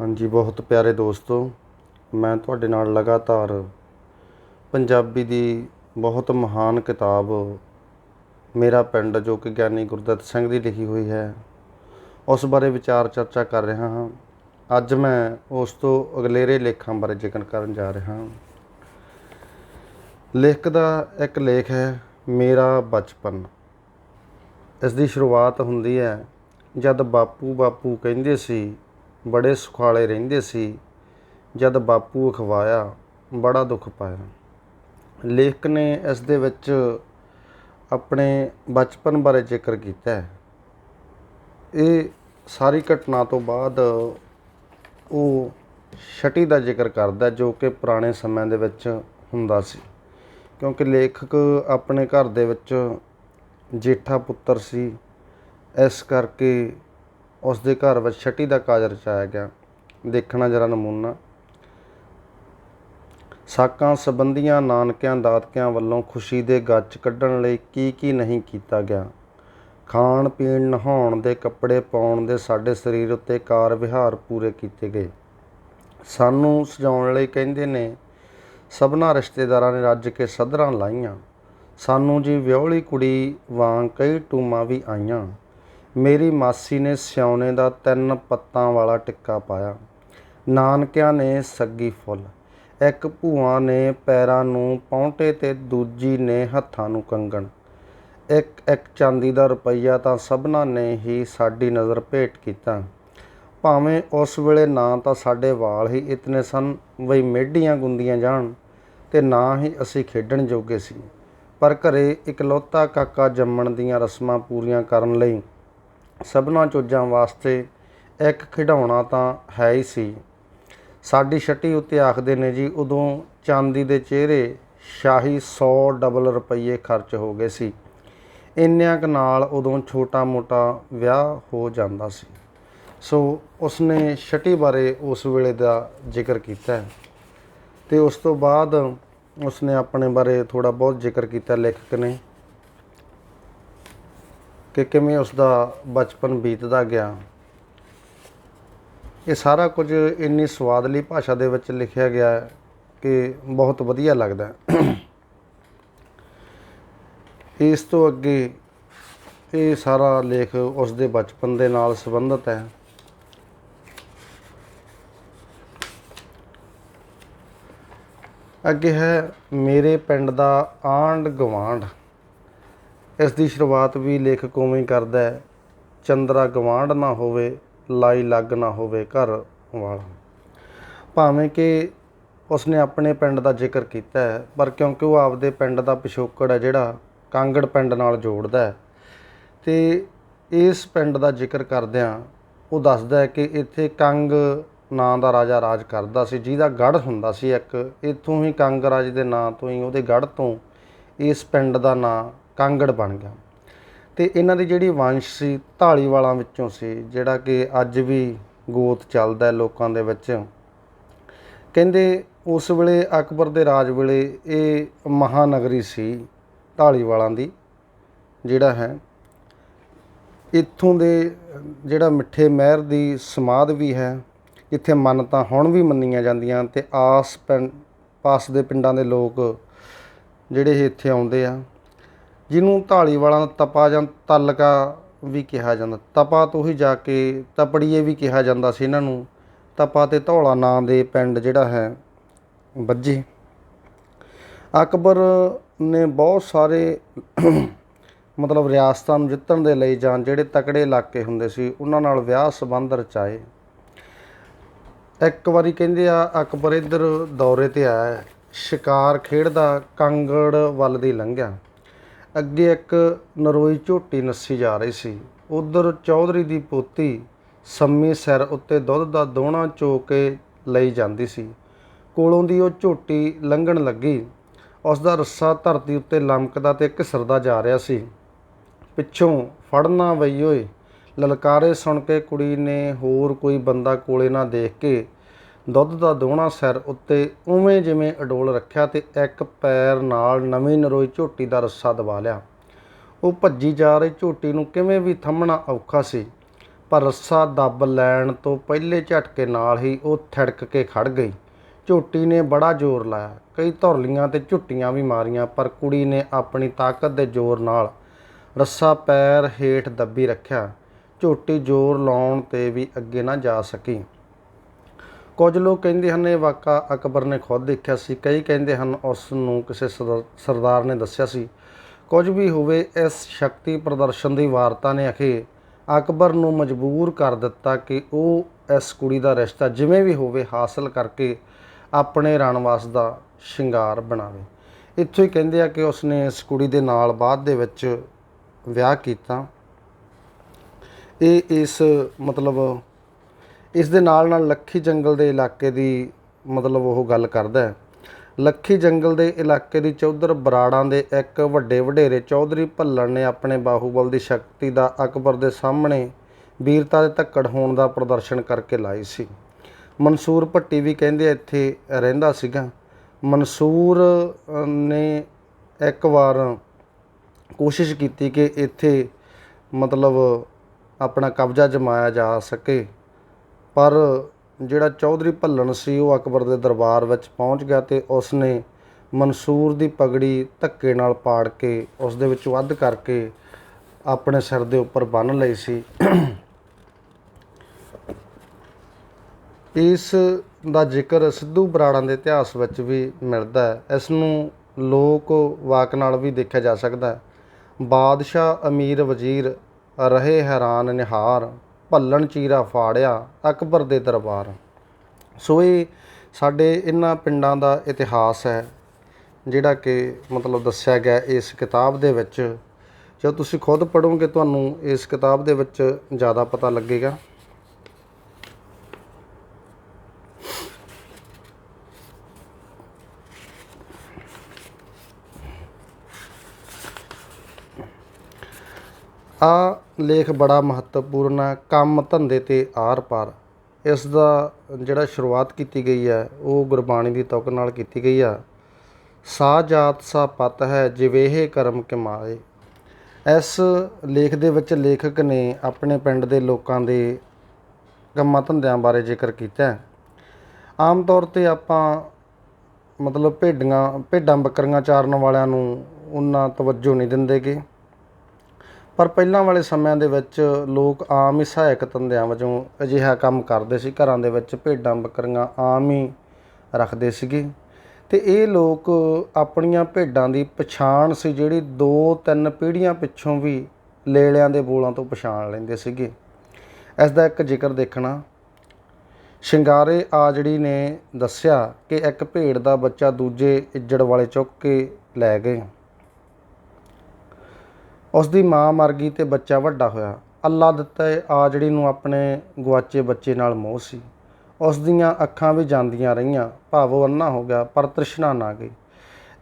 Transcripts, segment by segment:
ਹਾਂਜੀ, ਬਹੁਤ ਪਿਆਰੇ ਦੋਸਤੋ, ਮੈਂ ਤੁਹਾਡੇ ਨਾਲ ਲਗਾਤਾਰ ਪੰਜਾਬੀ ਦੀ ਬਹੁਤ ਮਹਾਨ ਕਿਤਾਬ, ਮੇਰਾ ਪਿੰਡ ਜੋ ਕਿ ਗਿਆਨੀ ਗੁਰਦਿੱਤ ਸਿੰਘ ਦੀ ਲਿਖੀ ਹੋਈ ਹੈ, ਉਸ ਬਾਰੇ ਵਿਚਾਰ ਚਰਚਾ ਕਰ ਰਿਹਾ ਹਾਂ। ਅੱਜ ਮੈਂ ਉਸ ਤੋਂ ਅਗਲੇਰੇ ਲੇਖਾਂ ਬਾਰੇ ਜ਼ਿਕਰ ਕਰਨ ਜਾ ਰਿਹਾ ਹਾਂ। ਲੇਖਕ ਦਾ ਇੱਕ ਲੇਖ ਹੈ, ਮੇਰਾ ਬਚਪਨ। ਇਸ ਦੀ ਸ਼ੁਰੂਆਤ ਹੁੰਦੀ ਹੈ ਜਦ ਬਾਪੂ ਬਾਪੂ ਕਹਿੰਦੇ ਸੀ ਬੜੇ ਸੁਖਾਲੇ ਰਹਿੰਦੇ ਸੀ। ਜਦ ਬਾਪੂ ਅਖਵਾਇਆ, ਬੜਾ ਦੁੱਖ ਪਾਇਆ। ਲੇਖਕ ਨੇ ਇਸ ਦੇ ਵਿੱਚ ਆਪਣੇ ਬਚਪਨ ਬਾਰੇ ਜ਼ਿਕਰ ਕੀਤਾ ਹੈ। ਇਹ ਸਾਰੀ ਘਟਨਾ ਤੋਂ ਬਾਅਦ ਉਹ ਛਟੀ ਦਾ ਜ਼ਿਕਰ ਕਰਦਾ ਜੋ ਕਿ ਪੁਰਾਣੇ ਸਮਿਆਂ ਦੇ ਵਿੱਚ ਹੁੰਦਾ ਸੀ। ਕਿਉਂਕਿ ਲੇਖਕ ਆਪਣੇ ਘਰ ਦੇ ਵਿੱਚ ਜੇਠਾ ਪੁੱਤਰ ਸੀ। ਇਸ ਕਰਕੇ ਉਸ ਦੇ ਘਰ ਵਿੱਚ ਛਟੀ ਦਾ ਕਾਜ ਰਚਾਇਆ ਗਿਆ। ਦੇਖਣਾ ਜਰਾ ਨਮੂਨਾ। ਸਾਕਾਂ ਸੰਬੰਧੀਆਂ ਨਾਨਕਿਆਂ ਦਾਤਕਿਆਂ ਵੱਲੋਂ ਖੁਸ਼ੀ ਦੇ ਗੱਜ ਕੱਢਣ ਲਈ ਕੀ ਕੀ ਨਹੀਂ ਕੀਤਾ ਗਿਆ? ਖਾਣ ਪੀਣ, ਨਹਾਉਣ ਦੇ ਕੱਪੜੇ ਪਾਉਣ ਦੇ ਸਾਡੇ ਸਰੀਰ ਉੱਤੇ ਕਾਰ ਵਿਹਾਰ ਪੂਰੇ ਕੀਤੇ ਗਏ। ਸਾਨੂੰ ਸਜਾਉਣ ਲਈ ਕਹਿੰਦੇ ਨੇ, ਸਭਨਾ ਰਿਸ਼ਤੇਦਾਰਾਂ ਨੇ ਰੱਜ ਕੇ ਸਧਰਾਂ ਲਾਈਆਂ। ਸਾਨੂੰ ਜੀ ਵਿਹੋਲੀ ਕੁੜੀ ਵਾਂਗ ਕਈ ਟੂਮਾਂ ਵੀ ਆਈਆਂ। ਮੇਰੀ ਮਾਸੀ ਨੇ ਸਿਉਣੇ ਦਾ ਤਿੰਨ ਪੱਤਾਂ ਵਾਲਾ ਟਿੱਕਾ ਪਾਇਆ। ਨਾਨਕਿਆਂ ਨੇ ਸੱਗੀ ਫੁੱਲ। ਇੱਕ ਭੂਆ ਨੇ ਪੈਰਾਂ ਨੂੰ ਪੌਂਟੇ ਤੇ ਦੂਜੀ ਨੇ ਹੱਥਾਂ ਨੂੰ ਕੰਗਣ। ਇੱਕ ਇੱਕ ਚਾਂਦੀ ਦਾ ਰੁਪਈਆ ਤਾਂ ਸਭਨਾਂ ਨੇ ਹੀ ਸਾਡੀ ਨਜ਼ਰ ਭੇਟ ਕੀਤਾ। ਭਾਵੇਂ ਉਸ ਵੇਲੇ ਨਾ ਤਾਂ ਸਾਡੇ ਵਾਲ ਹੀ ਇਤਨੇ ਸਨ ਬਈ ਮੇਢੀਆਂ ਗੁੰਦੀਆਂ ਜਾਣ ਤੇ ਨਾ ਹੀ ਅਸੀਂ ਖੇਡਣ ਜੋਗੇ ਸੀ। ਪਰ ਘਰੇ ਇਕਲੌਤਾ ਕਾਕਾ ਜੰਮਣ ਦੀਆਂ ਰਸਮਾਂ ਪੂਰੀਆਂ ਕਰਨ ਲਈ ਸਭਨਾ ਚੋਜਾਂ ਵਾਸਤੇ ਇੱਕ ਖਿਡੌਣਾ ਤਾਂ ਹੈ ਹੀ ਸੀ। ਸਾਡੀ ਛੱਟੀ ਉੱਤੇ ਆਖਦੇ ਨੇ ਜੀ, ਉਦੋਂ ਚਾਂਦੀ ਦੇ ਚਿਹਰੇ ਸ਼ਾਹੀ 100 ਡਬਲ ਰੁਪਏ ਖਰਚ ਹੋ ਗਏ ਸੀ। ਇੰਨਿਆਂ ਕੁ ਨਾਲ ਉਦੋਂ ਛੋਟਾ ਮੋਟਾ ਵਿਆਹ ਹੋ ਜਾਂਦਾ ਸੀ। ਸੋ ਉਸਨੇ ਛਟੀ ਬਾਰੇ ਉਸ ਵੇਲੇ ਦਾ ਜ਼ਿਕਰ ਕੀਤਾ। ਹੈ ਤੇ ਉਸ ਤੋਂ ਬਾਅਦ ਉਸਨੇ ਆਪਣੇ ਬਾਰੇ ਥੋੜਾ ਬਹੁਤ ਜ਼ਿਕਰ ਕੀਤਾ ਲੇਖਕ ਨੇ। ਕਿ ਕਿਵੇਂ ਉਸ ਦਾ ਬਚਪਨ ਬੀਤਦਾ ਗਿਆ। ਇਹ ਸਾਰਾ ਕੁਝ ਇੰਨੀ ਸਵਾਦਲੀ ਭਾਸ਼ਾ ਦੇ ਵਿੱਚ ਲਿਖਿਆ ਗਿਆ ਹੈ ਕਿ ਬਹੁਤ ਵਧੀਆ ਲੱਗਦਾ ਇਸ ਤੋਂ ਅੱਗੇ ਇਹ ਸਾਰਾ ਲੇਖ ਉਸ ਦੇ ਬਚਪਨ ਦੇ ਨਾਲ ਸੰਬੰਧਿਤ ਹੈ। ਅੱਗੇ ਹੈ, ਮੇਰੇ ਪਿੰਡ ਦਾ ਆਂਡ ਗਵਾਂਡ ਇਸ ਦੀ ਸ਼ੁਰੂਆਤ ਵੀ ਲੇਖਕ ਉਵੇਂ ਹੀ ਕਰਦਾ ਹੈ, ਚੰਦਰਾ ਗਵਾਂਢ ਨਾ ਹੋਵੇ, ਲਾਈ ਲੱਗ ਨਾ ਹੋਵੇ ਘਰ ਵਾਲਾ। ਭਾਵੇਂ ਕਿ ਉਸਨੇ ਆਪਣੇ ਪਿੰਡ ਦਾ ਜ਼ਿਕਰ ਕੀਤਾ ਹੈ, ਪਰ ਕਿਉਂਕਿ ਉਹ ਆਪਦੇ ਪਿੰਡ ਦਾ ਪਿਛੋਕੜ ਹੈ ਜਿਹੜਾ ਕਾਂਗੜ ਪਿੰਡ ਨਾਲ ਜੋੜਦਾ ਹੈ, ਤੇ ਇਸ ਪਿੰਡ ਦਾ ਜ਼ਿਕਰ ਕਰਦਿਆਂ ਉਹ ਦੱਸਦਾ ਹੈ ਕਿ ਇੱਥੇ ਕੰਗ ਨਾਂ ਦਾ ਰਾਜਾ ਰਾਜ ਕਰਦਾ ਸੀ, ਜਿਹਦਾ ਗੜ੍ਹ ਹੁੰਦਾ ਸੀ ਇੱਕ, ਇੱਥੋਂ ਹੀ ਕੰਗ ਰਾਜ ਦੇ ਨਾਂ ਤੋਂ ਹੀ, ਉਹਦੇ ਗੜ੍ਹ ਤੋਂ ਇਸ ਪਿੰਡ ਦਾ ਨਾਂ ਕਾਂਗੜ ਬਣ ਗਿਆ। ਤੇ ਇਹਨਾਂ ਦੀ ਜਿਹੜੀ ਵੰਸ਼ ਸੀ ਢਾਲੀਵਾਲਾਂ ਵਿੱਚੋਂ ਸੀ, ਜਿਹੜਾ ਕਿ ਅੱਜ ਵੀ ਗੋਤ ਚੱਲਦਾ ਲੋਕਾਂ ਦੇ ਵਿੱਚ। ਕਹਿੰਦੇ ਉਸ ਵੇਲੇ ਅਕਬਰ ਦੇ ਰਾਜ ਵੇਲੇ ਇਹ ਮਹਾਨਗਰੀ ਸੀ ਢਾਲੀਵਾਲਾਂ ਦੀ, ਜਿਹੜਾ ਹੈ। ਇੱਥੋਂ ਦੇ ਜਿਹੜਾ ਮਿੱਠੇ ਮਹਿਰ ਦੀ ਸਮਾਧ ਵੀ ਹੈ ਇੱਥੇ ਮੰਨਤਾਂ ਹੁਣ ਵੀ ਮੰਨੀਆਂ ਜਾਂਦੀਆਂ ਤੇ ਆਸ ਪਿੰਡ ਪਾਸ ਦੇ ਪਿੰਡਾਂ ਦੇ ਲੋਕ ਜਿਹੜੇ ਇੱਥੇ ਆਉਂਦੇ ਆ। ਜਿਹਨੂੰ ਢਾਲੀਵਾਲਾਂ ਦਾ ਤਪਾ ਜਾਂ ਤਲਕਾ ਵੀ ਕਿਹਾ ਜਾਂਦਾ। ਤਪਾ ਤੋਂ ਹੀ ਜਾ ਕੇ ਤਪੜੀਏ ਵੀ ਕਿਹਾ ਜਾਂਦਾ ਸੀ ਇਹਨਾਂ ਨੂੰ। ਤਪਾ ਤੇ ਧੌਲਾ ਨਾਂ ਦੇ ਪਿੰਡ ਜਿਹੜਾ ਹੈ ਵੱਜੇ ਅਕਬਰ ਨੇ ਬਹੁਤ ਸਾਰੇ ਮਤਲਬ ਰਿਆਸਤਾਂ ਨੂੰ ਜਿੱਤਣ ਦੇ ਲਈ ਜਾਂ ਜਿਹੜੇ ਤਕੜੇ ਇਲਾਕੇ ਹੁੰਦੇ ਸੀ, ਉਹਨਾਂ ਨਾਲ ਵਿਆਹ ਸੰਬੰਧ ਰਚਾਏ। ਇੱਕ ਵਾਰੀ ਕਹਿੰਦੇ ਆ, ਅਕਬਰ ਇੱਧਰ ਦੌਰੇ ਤੇ ਆਇਆ ਸ਼ਿਕਾਰ ਖੇਡਦਾ ਕੰਗੜ ਵੱਲ ਦੀ ਲੰਘਿਆ। ਅੱਗੇ ਇੱਕ ਨਰੋਈ ਝੋਟੀ ਨੱਸੀ ਜਾ ਰਹੀ ਸੀ। ਉਧਰ ਚੌਧਰੀ ਦੀ ਪੋਤੀ ਸੰਮੀ ਸਿਰ ਉੱਤੇ ਦੁੱਧ ਦਾ ਦੋਣਾ ਚੋ ਕੇ ਲਈ ਜਾਂਦੀ ਸੀ। ਕੋਲੋਂ ਦੀ ਉਹ ਝੋਟੀ ਲੰਘਣ ਲੱਗੀ। ਉਸ ਦਾ ਰੱਸਾ ਧਰਤੀ ਉੱਤੇ ਲਮਕਦਾ ਤੇ ਘਿਸਰਦਾ ਜਾ ਰਿਹਾ ਸੀ। ਪਿੱਛੋਂ ਫੜਨਾ ਵਈ ਓਏ, ਲਲਕਾਰੇ ਸੁਣ ਕੇ ਕੁੜੀ ਨੇ ਹੋਰ ਕੋਈ ਬੰਦਾ ਕੋਲੇ ਨਾ ਦੇਖ ਕੇ ਦੁੱਧ ਦਾ ਦੋਹਣਾ ਸਿਰ ਉੱਤੇ ਉਵੇਂ ਜਿਵੇਂ ਅਡੋਲ ਰੱਖਿਆ ਤੇ ਇੱਕ ਪੈਰ ਨਾਲ ਨਵੀਂ ਨਰੋਈ ਝੋਟੀ ਦਾ ਰੱਸਾ ਦਬਾ ਲਿਆ। ਉਹ ਭੱਜੀ ਜਾ ਰਹੀ ਝੋਟੀ ਨੂੰ ਕਿਵੇਂ ਵੀ ਥੰਮਣਾ ਔਖਾ ਸੀ, ਪਰ ਰੱਸਾ ਦੱਬ ਲੈਣ ਤੋਂ ਪਹਿਲੇ ਝਟਕੇ ਨਾਲ ਹੀ ਉਹ ਥੜਕ ਕੇ ਖੜ ਗਈ। ਝੋਟੀ ਨੇ ਬੜਾ ਜ਼ੋਰ ਲਾਇਆ। ਕਈ ਧੌਰਲੀਆਂ ਤੇ ਝੁੱਟੀਆਂ ਵੀ ਮਾਰੀਆਂ, ਪਰ ਕੁੜੀ ਨੇ ਆਪਣੀ ਤਾਕਤ ਦੇ ਜ਼ੋਰ ਨਾਲ ਰੱਸਾ ਪੈਰ ਹੇਠ ਦੱਬੀ ਰੱਖਿਆ। ਝੋਟੀ ਜ਼ੋਰ ਲਾਉਣ ਤੇ ਵੀ ਅੱਗੇ ਨਾ ਜਾ ਸਕੀ। ਕੁਝ ਲੋਕ ਕਹਿੰਦੇ ਹਨ, ਇਹ ਵਾਕਾ ਅਕਬਰ ਨੇ ਖੁਦ ਦੇਖਿਆ ਸੀ। ਕਈ ਕਹਿੰਦੇ ਹਨ, ਉਸ ਨੂੰ ਕਿਸੇ ਸਰਦਾ- ਸਰਦਾਰ ਨੇ ਦੱਸਿਆ ਸੀ। ਕੁਝ ਵੀ ਹੋਵੇ, ਇਸ ਸ਼ਕਤੀ ਪ੍ਰਦਰਸ਼ਨ ਦੀ ਵਾਰਤਾ ਨੇ ਅਖੇ ਅਕਬਰ ਨੂੰ ਮਜਬੂਰ ਕਰ ਦਿੱਤਾ ਕਿ ਉਹ ਇਸ ਕੁੜੀ ਦਾ ਰਿਸ਼ਤਾ ਜਿਵੇਂ ਵੀ ਹੋਵੇ ਹਾਸਲ ਕਰਕੇ ਆਪਣੇ ਰਣਵਾਸ ਦਾ ਸ਼ਿੰਗਾਰ ਬਣਾਵੇ। ਇੱਥੋਂ ਹੀ ਕਹਿੰਦੇ ਆ ਕਿ ਉਸਨੇ ਇਸ ਕੁੜੀ ਦੇ ਨਾਲ ਬਾਅਦ ਦੇ ਵਿੱਚ ਵਿਆਹ ਕੀਤਾ। ਇਹ ਇਸ ਮਤਲਬ ਇਸ ਦੇ ਨਾਲ ਨਾਲ ਲੱਖੀ ਜੰਗਲ ਦੇ ਇਲਾਕੇ ਦੀ ਮਤਲਬ ਉਹ ਗੱਲ ਕਰਦਾ ਹੈ। ਲੱਖੀ ਜੰਗਲ ਦੇ ਇਲਾਕੇ ਦੀ ਚੌਧਰ ਬਰਾੜਾਂ ਦੇ ਇੱਕ ਵੱਡੇ ਵਡੇਰੇ ਚੌਧਰੀ ਭੱਲਣ ਨੇ ਆਪਣੇ ਬਾਹੂਬਲ ਦੀ ਸ਼ਕਤੀ ਦਾ ਅਕਬਰ ਦੇ ਸਾਹਮਣੇ ਵੀਰਤਾ ਦੇ ਧੱਕੜ ਹੋਣ ਦਾ ਪ੍ਰਦਰਸ਼ਨ ਕਰਕੇ ਲਾਈ ਸੀ। ਮਨਸੂਰ ਭੱਟੀ ਵੀ ਕਹਿੰਦੇ ਇੱਥੇ ਰਹਿੰਦਾ ਸੀਗਾ। ਮਨਸੂਰ ਨੇ ਇੱਕ ਵਾਰ ਕੋਸ਼ਿਸ਼ ਕੀਤੀ ਕਿ ਇੱਥੇ ਮਤਲਬ ਆਪਣਾ ਕਬਜ਼ਾ ਜਮਾਇਆ ਜਾ ਸਕੇ। ਪਰ ਜਿਹੜਾ ਚੌਧਰੀ ਭੱਲਣ ਸੀ, ਉਹ ਅਕਬਰ ਦੇ ਦਰਬਾਰ ਵਿੱਚ ਪਹੁੰਚ ਗਿਆ ਅਤੇ ਉਸ ਨੇ ਮਨਸੂਰ ਦੀ ਪਗੜੀ ਧੱਕੇ ਨਾਲ ਪਾੜ ਕੇ ਉਸ ਦੇ ਵਿੱਚ ਵੱਧ ਕਰਕੇ ਆਪਣੇ ਸਿਰ ਦੇ ਉੱਪਰ ਬੰਨ੍ਹ ਲਈ ਸੀ। ਇਸ ਦਾ ਜ਼ਿਕਰ ਸਿੱਧੂ ਬਰਾੜਾਂ ਦੇ ਇਤਿਹਾਸ ਵਿੱਚ ਵੀ ਮਿਲਦਾ ਹੈ। ਇਸ ਨੂੰ ਲੋਕ ਵਾਕ ਨਾਲ ਵੀ ਦੇਖਿਆ ਜਾ ਸਕਦਾ ਹੈ। ਬਾਦਸ਼ਾਹ ਅਮੀਰ ਵਜ਼ੀਰ ਰਹੇ ਹੈਰਾਨ ਨਿਹਾਰ ਭੱਲਣ ਚੀਰਾ ਫਾੜਿਆ, ਅਕਬਰ ਦੇ ਦਰਬਾਰ। ਸੋ ਇਹ ਸਾਡੇ ਇਹਨਾਂ ਪਿੰਡਾਂ ਦਾ ਇਤਿਹਾਸ ਹੈ, ਜਿਹੜਾ ਕਿ ਮਤਲਬ ਦੱਸਿਆ ਗਿਆ ਇਸ ਕਿਤਾਬ ਦੇ ਵਿੱਚ। ਜਦੋਂ ਤੁਸੀਂ ਖੁਦ ਪੜ੍ਹੋਗੇ, ਤੁਹਾਨੂੰ ਇਸ ਕਿਤਾਬ ਦੇ ਵਿੱਚ ਜ਼ਿਆਦਾ ਪਤਾ ਲੱਗੇਗਾ। ਆ ਲੇਖ ਬੜਾ ਮਹੱਤਵਪੂਰਨ ਹੈ, ਕੰਮ ਧੰਦੇ ਤੇ ਆਰ ਪਾਰ। ਇਸ ਦਾ ਜਿਹੜਾ ਸ਼ੁਰੂਆਤ ਕੀਤੀ ਗਈ ਹੈ, ਉਹ ਗੁਰਬਾਣੀ ਦੀ ਤੁਕ ਨਾਲ ਕੀਤੀ ਗਈ ਆ। ਸਾ ਜਾਤ ਸਾ ਪਤ ਹੈ ਜਿਵੇਹ ਕਰਮ ਕਮਾਏ। ਇਸ ਲੇਖ ਦੇ ਵਿੱਚ ਲੇਖਕ ਨੇ ਆਪਣੇ ਪਿੰਡ ਦੇ ਲੋਕਾਂ ਦੇ ਕੰਮਾਂ ਧੰਦਿਆਂ ਬਾਰੇ ਜ਼ਿਕਰ ਕੀਤਾ ਹੈ। ਆਮ ਤੌਰ ਤੇ ਆਪਾਂ ਮਤਲਬ ਭੇਡਾਂ ਭੇਡਾਂ ਬੱਕਰੀਆਂ ਚਾਰਨ ਵਾਲਿਆਂ ਨੂੰ ਉਹਨਾਂ ਤਵੱਜੋ ਨਹੀਂ ਦਿੰਦੇਗੇ। ਪਰ ਪਹਿਲਾਂ ਵਾਲੇ ਸਮਿਆਂ ਦੇ ਵਿੱਚ ਲੋਕ ਆਮ ਹੀ ਸਹਾਇਕ ਧੰਦਿਆਂ ਵਜੋਂ ਅਜਿਹਾ ਕੰਮ ਕਰਦੇ ਸੀ। ਘਰਾਂ ਦੇ ਵਿੱਚ ਭੇਡਾਂ, ਬੱਕਰੀਆਂ ਆਮ ਹੀ ਰੱਖਦੇ ਸੀਗੇ। ਤੇ ਇਹ ਲੋਕ ਆਪਣੀਆਂ ਭੇਡਾਂ ਦੀ ਪਛਾਣ ਸੀ, ਜਿਹੜੀ ਦੋ ਤਿੰਨ ਪੀੜ੍ਹੀਆਂ ਪਿੱਛੋਂ ਵੀ ਲੇਲਿਆਂ ਦੇ ਬੋਲਾਂ ਤੋਂ ਪਛਾਣ ਲੈਂਦੇ ਸੀਗੇ। ਇਸ ਦਾ ਇੱਕ ਜ਼ਿਕਰ ਦੇਖਣਾ। ਸ਼ਿੰਗਾਰੇ ਆਜੜੀ ਨੇ ਦੱਸਿਆ ਕਿ ਇੱਕ ਭੇਡ ਦਾ ਬੱਚਾ ਦੂਜੇ ਇੱਜੜ ਵਾਲੇ ਚੁੱਕ ਕੇ ਲੈ ਗਏ। ਉਸ ਦੀ ਮਾਂ ਮਰ ਗਈ ਤੇ ਬੱਚਾ ਵੱਡਾ ਹੋਇਆ। ਅੱਲਾ ਦਿੱਤਾ ਆ ਆਜੜੀ ਨੂੰ ਆਪਣੇ ਗਵਾਚੇ ਬੱਚੇ ਨਾਲ ਮੋਹ ਸੀ। ਉਸ ਦੀਆਂ ਅੱਖਾਂ ਵੀ ਜਾਂਦੀਆਂ ਰਹੀਆਂ। ਭਾਵੋ ਅੰਨਾ ਹੋ ਗਿਆ, ਪਰ ਤ੍ਰਿਸ਼ਨਾ ਨਾ ਗਈ।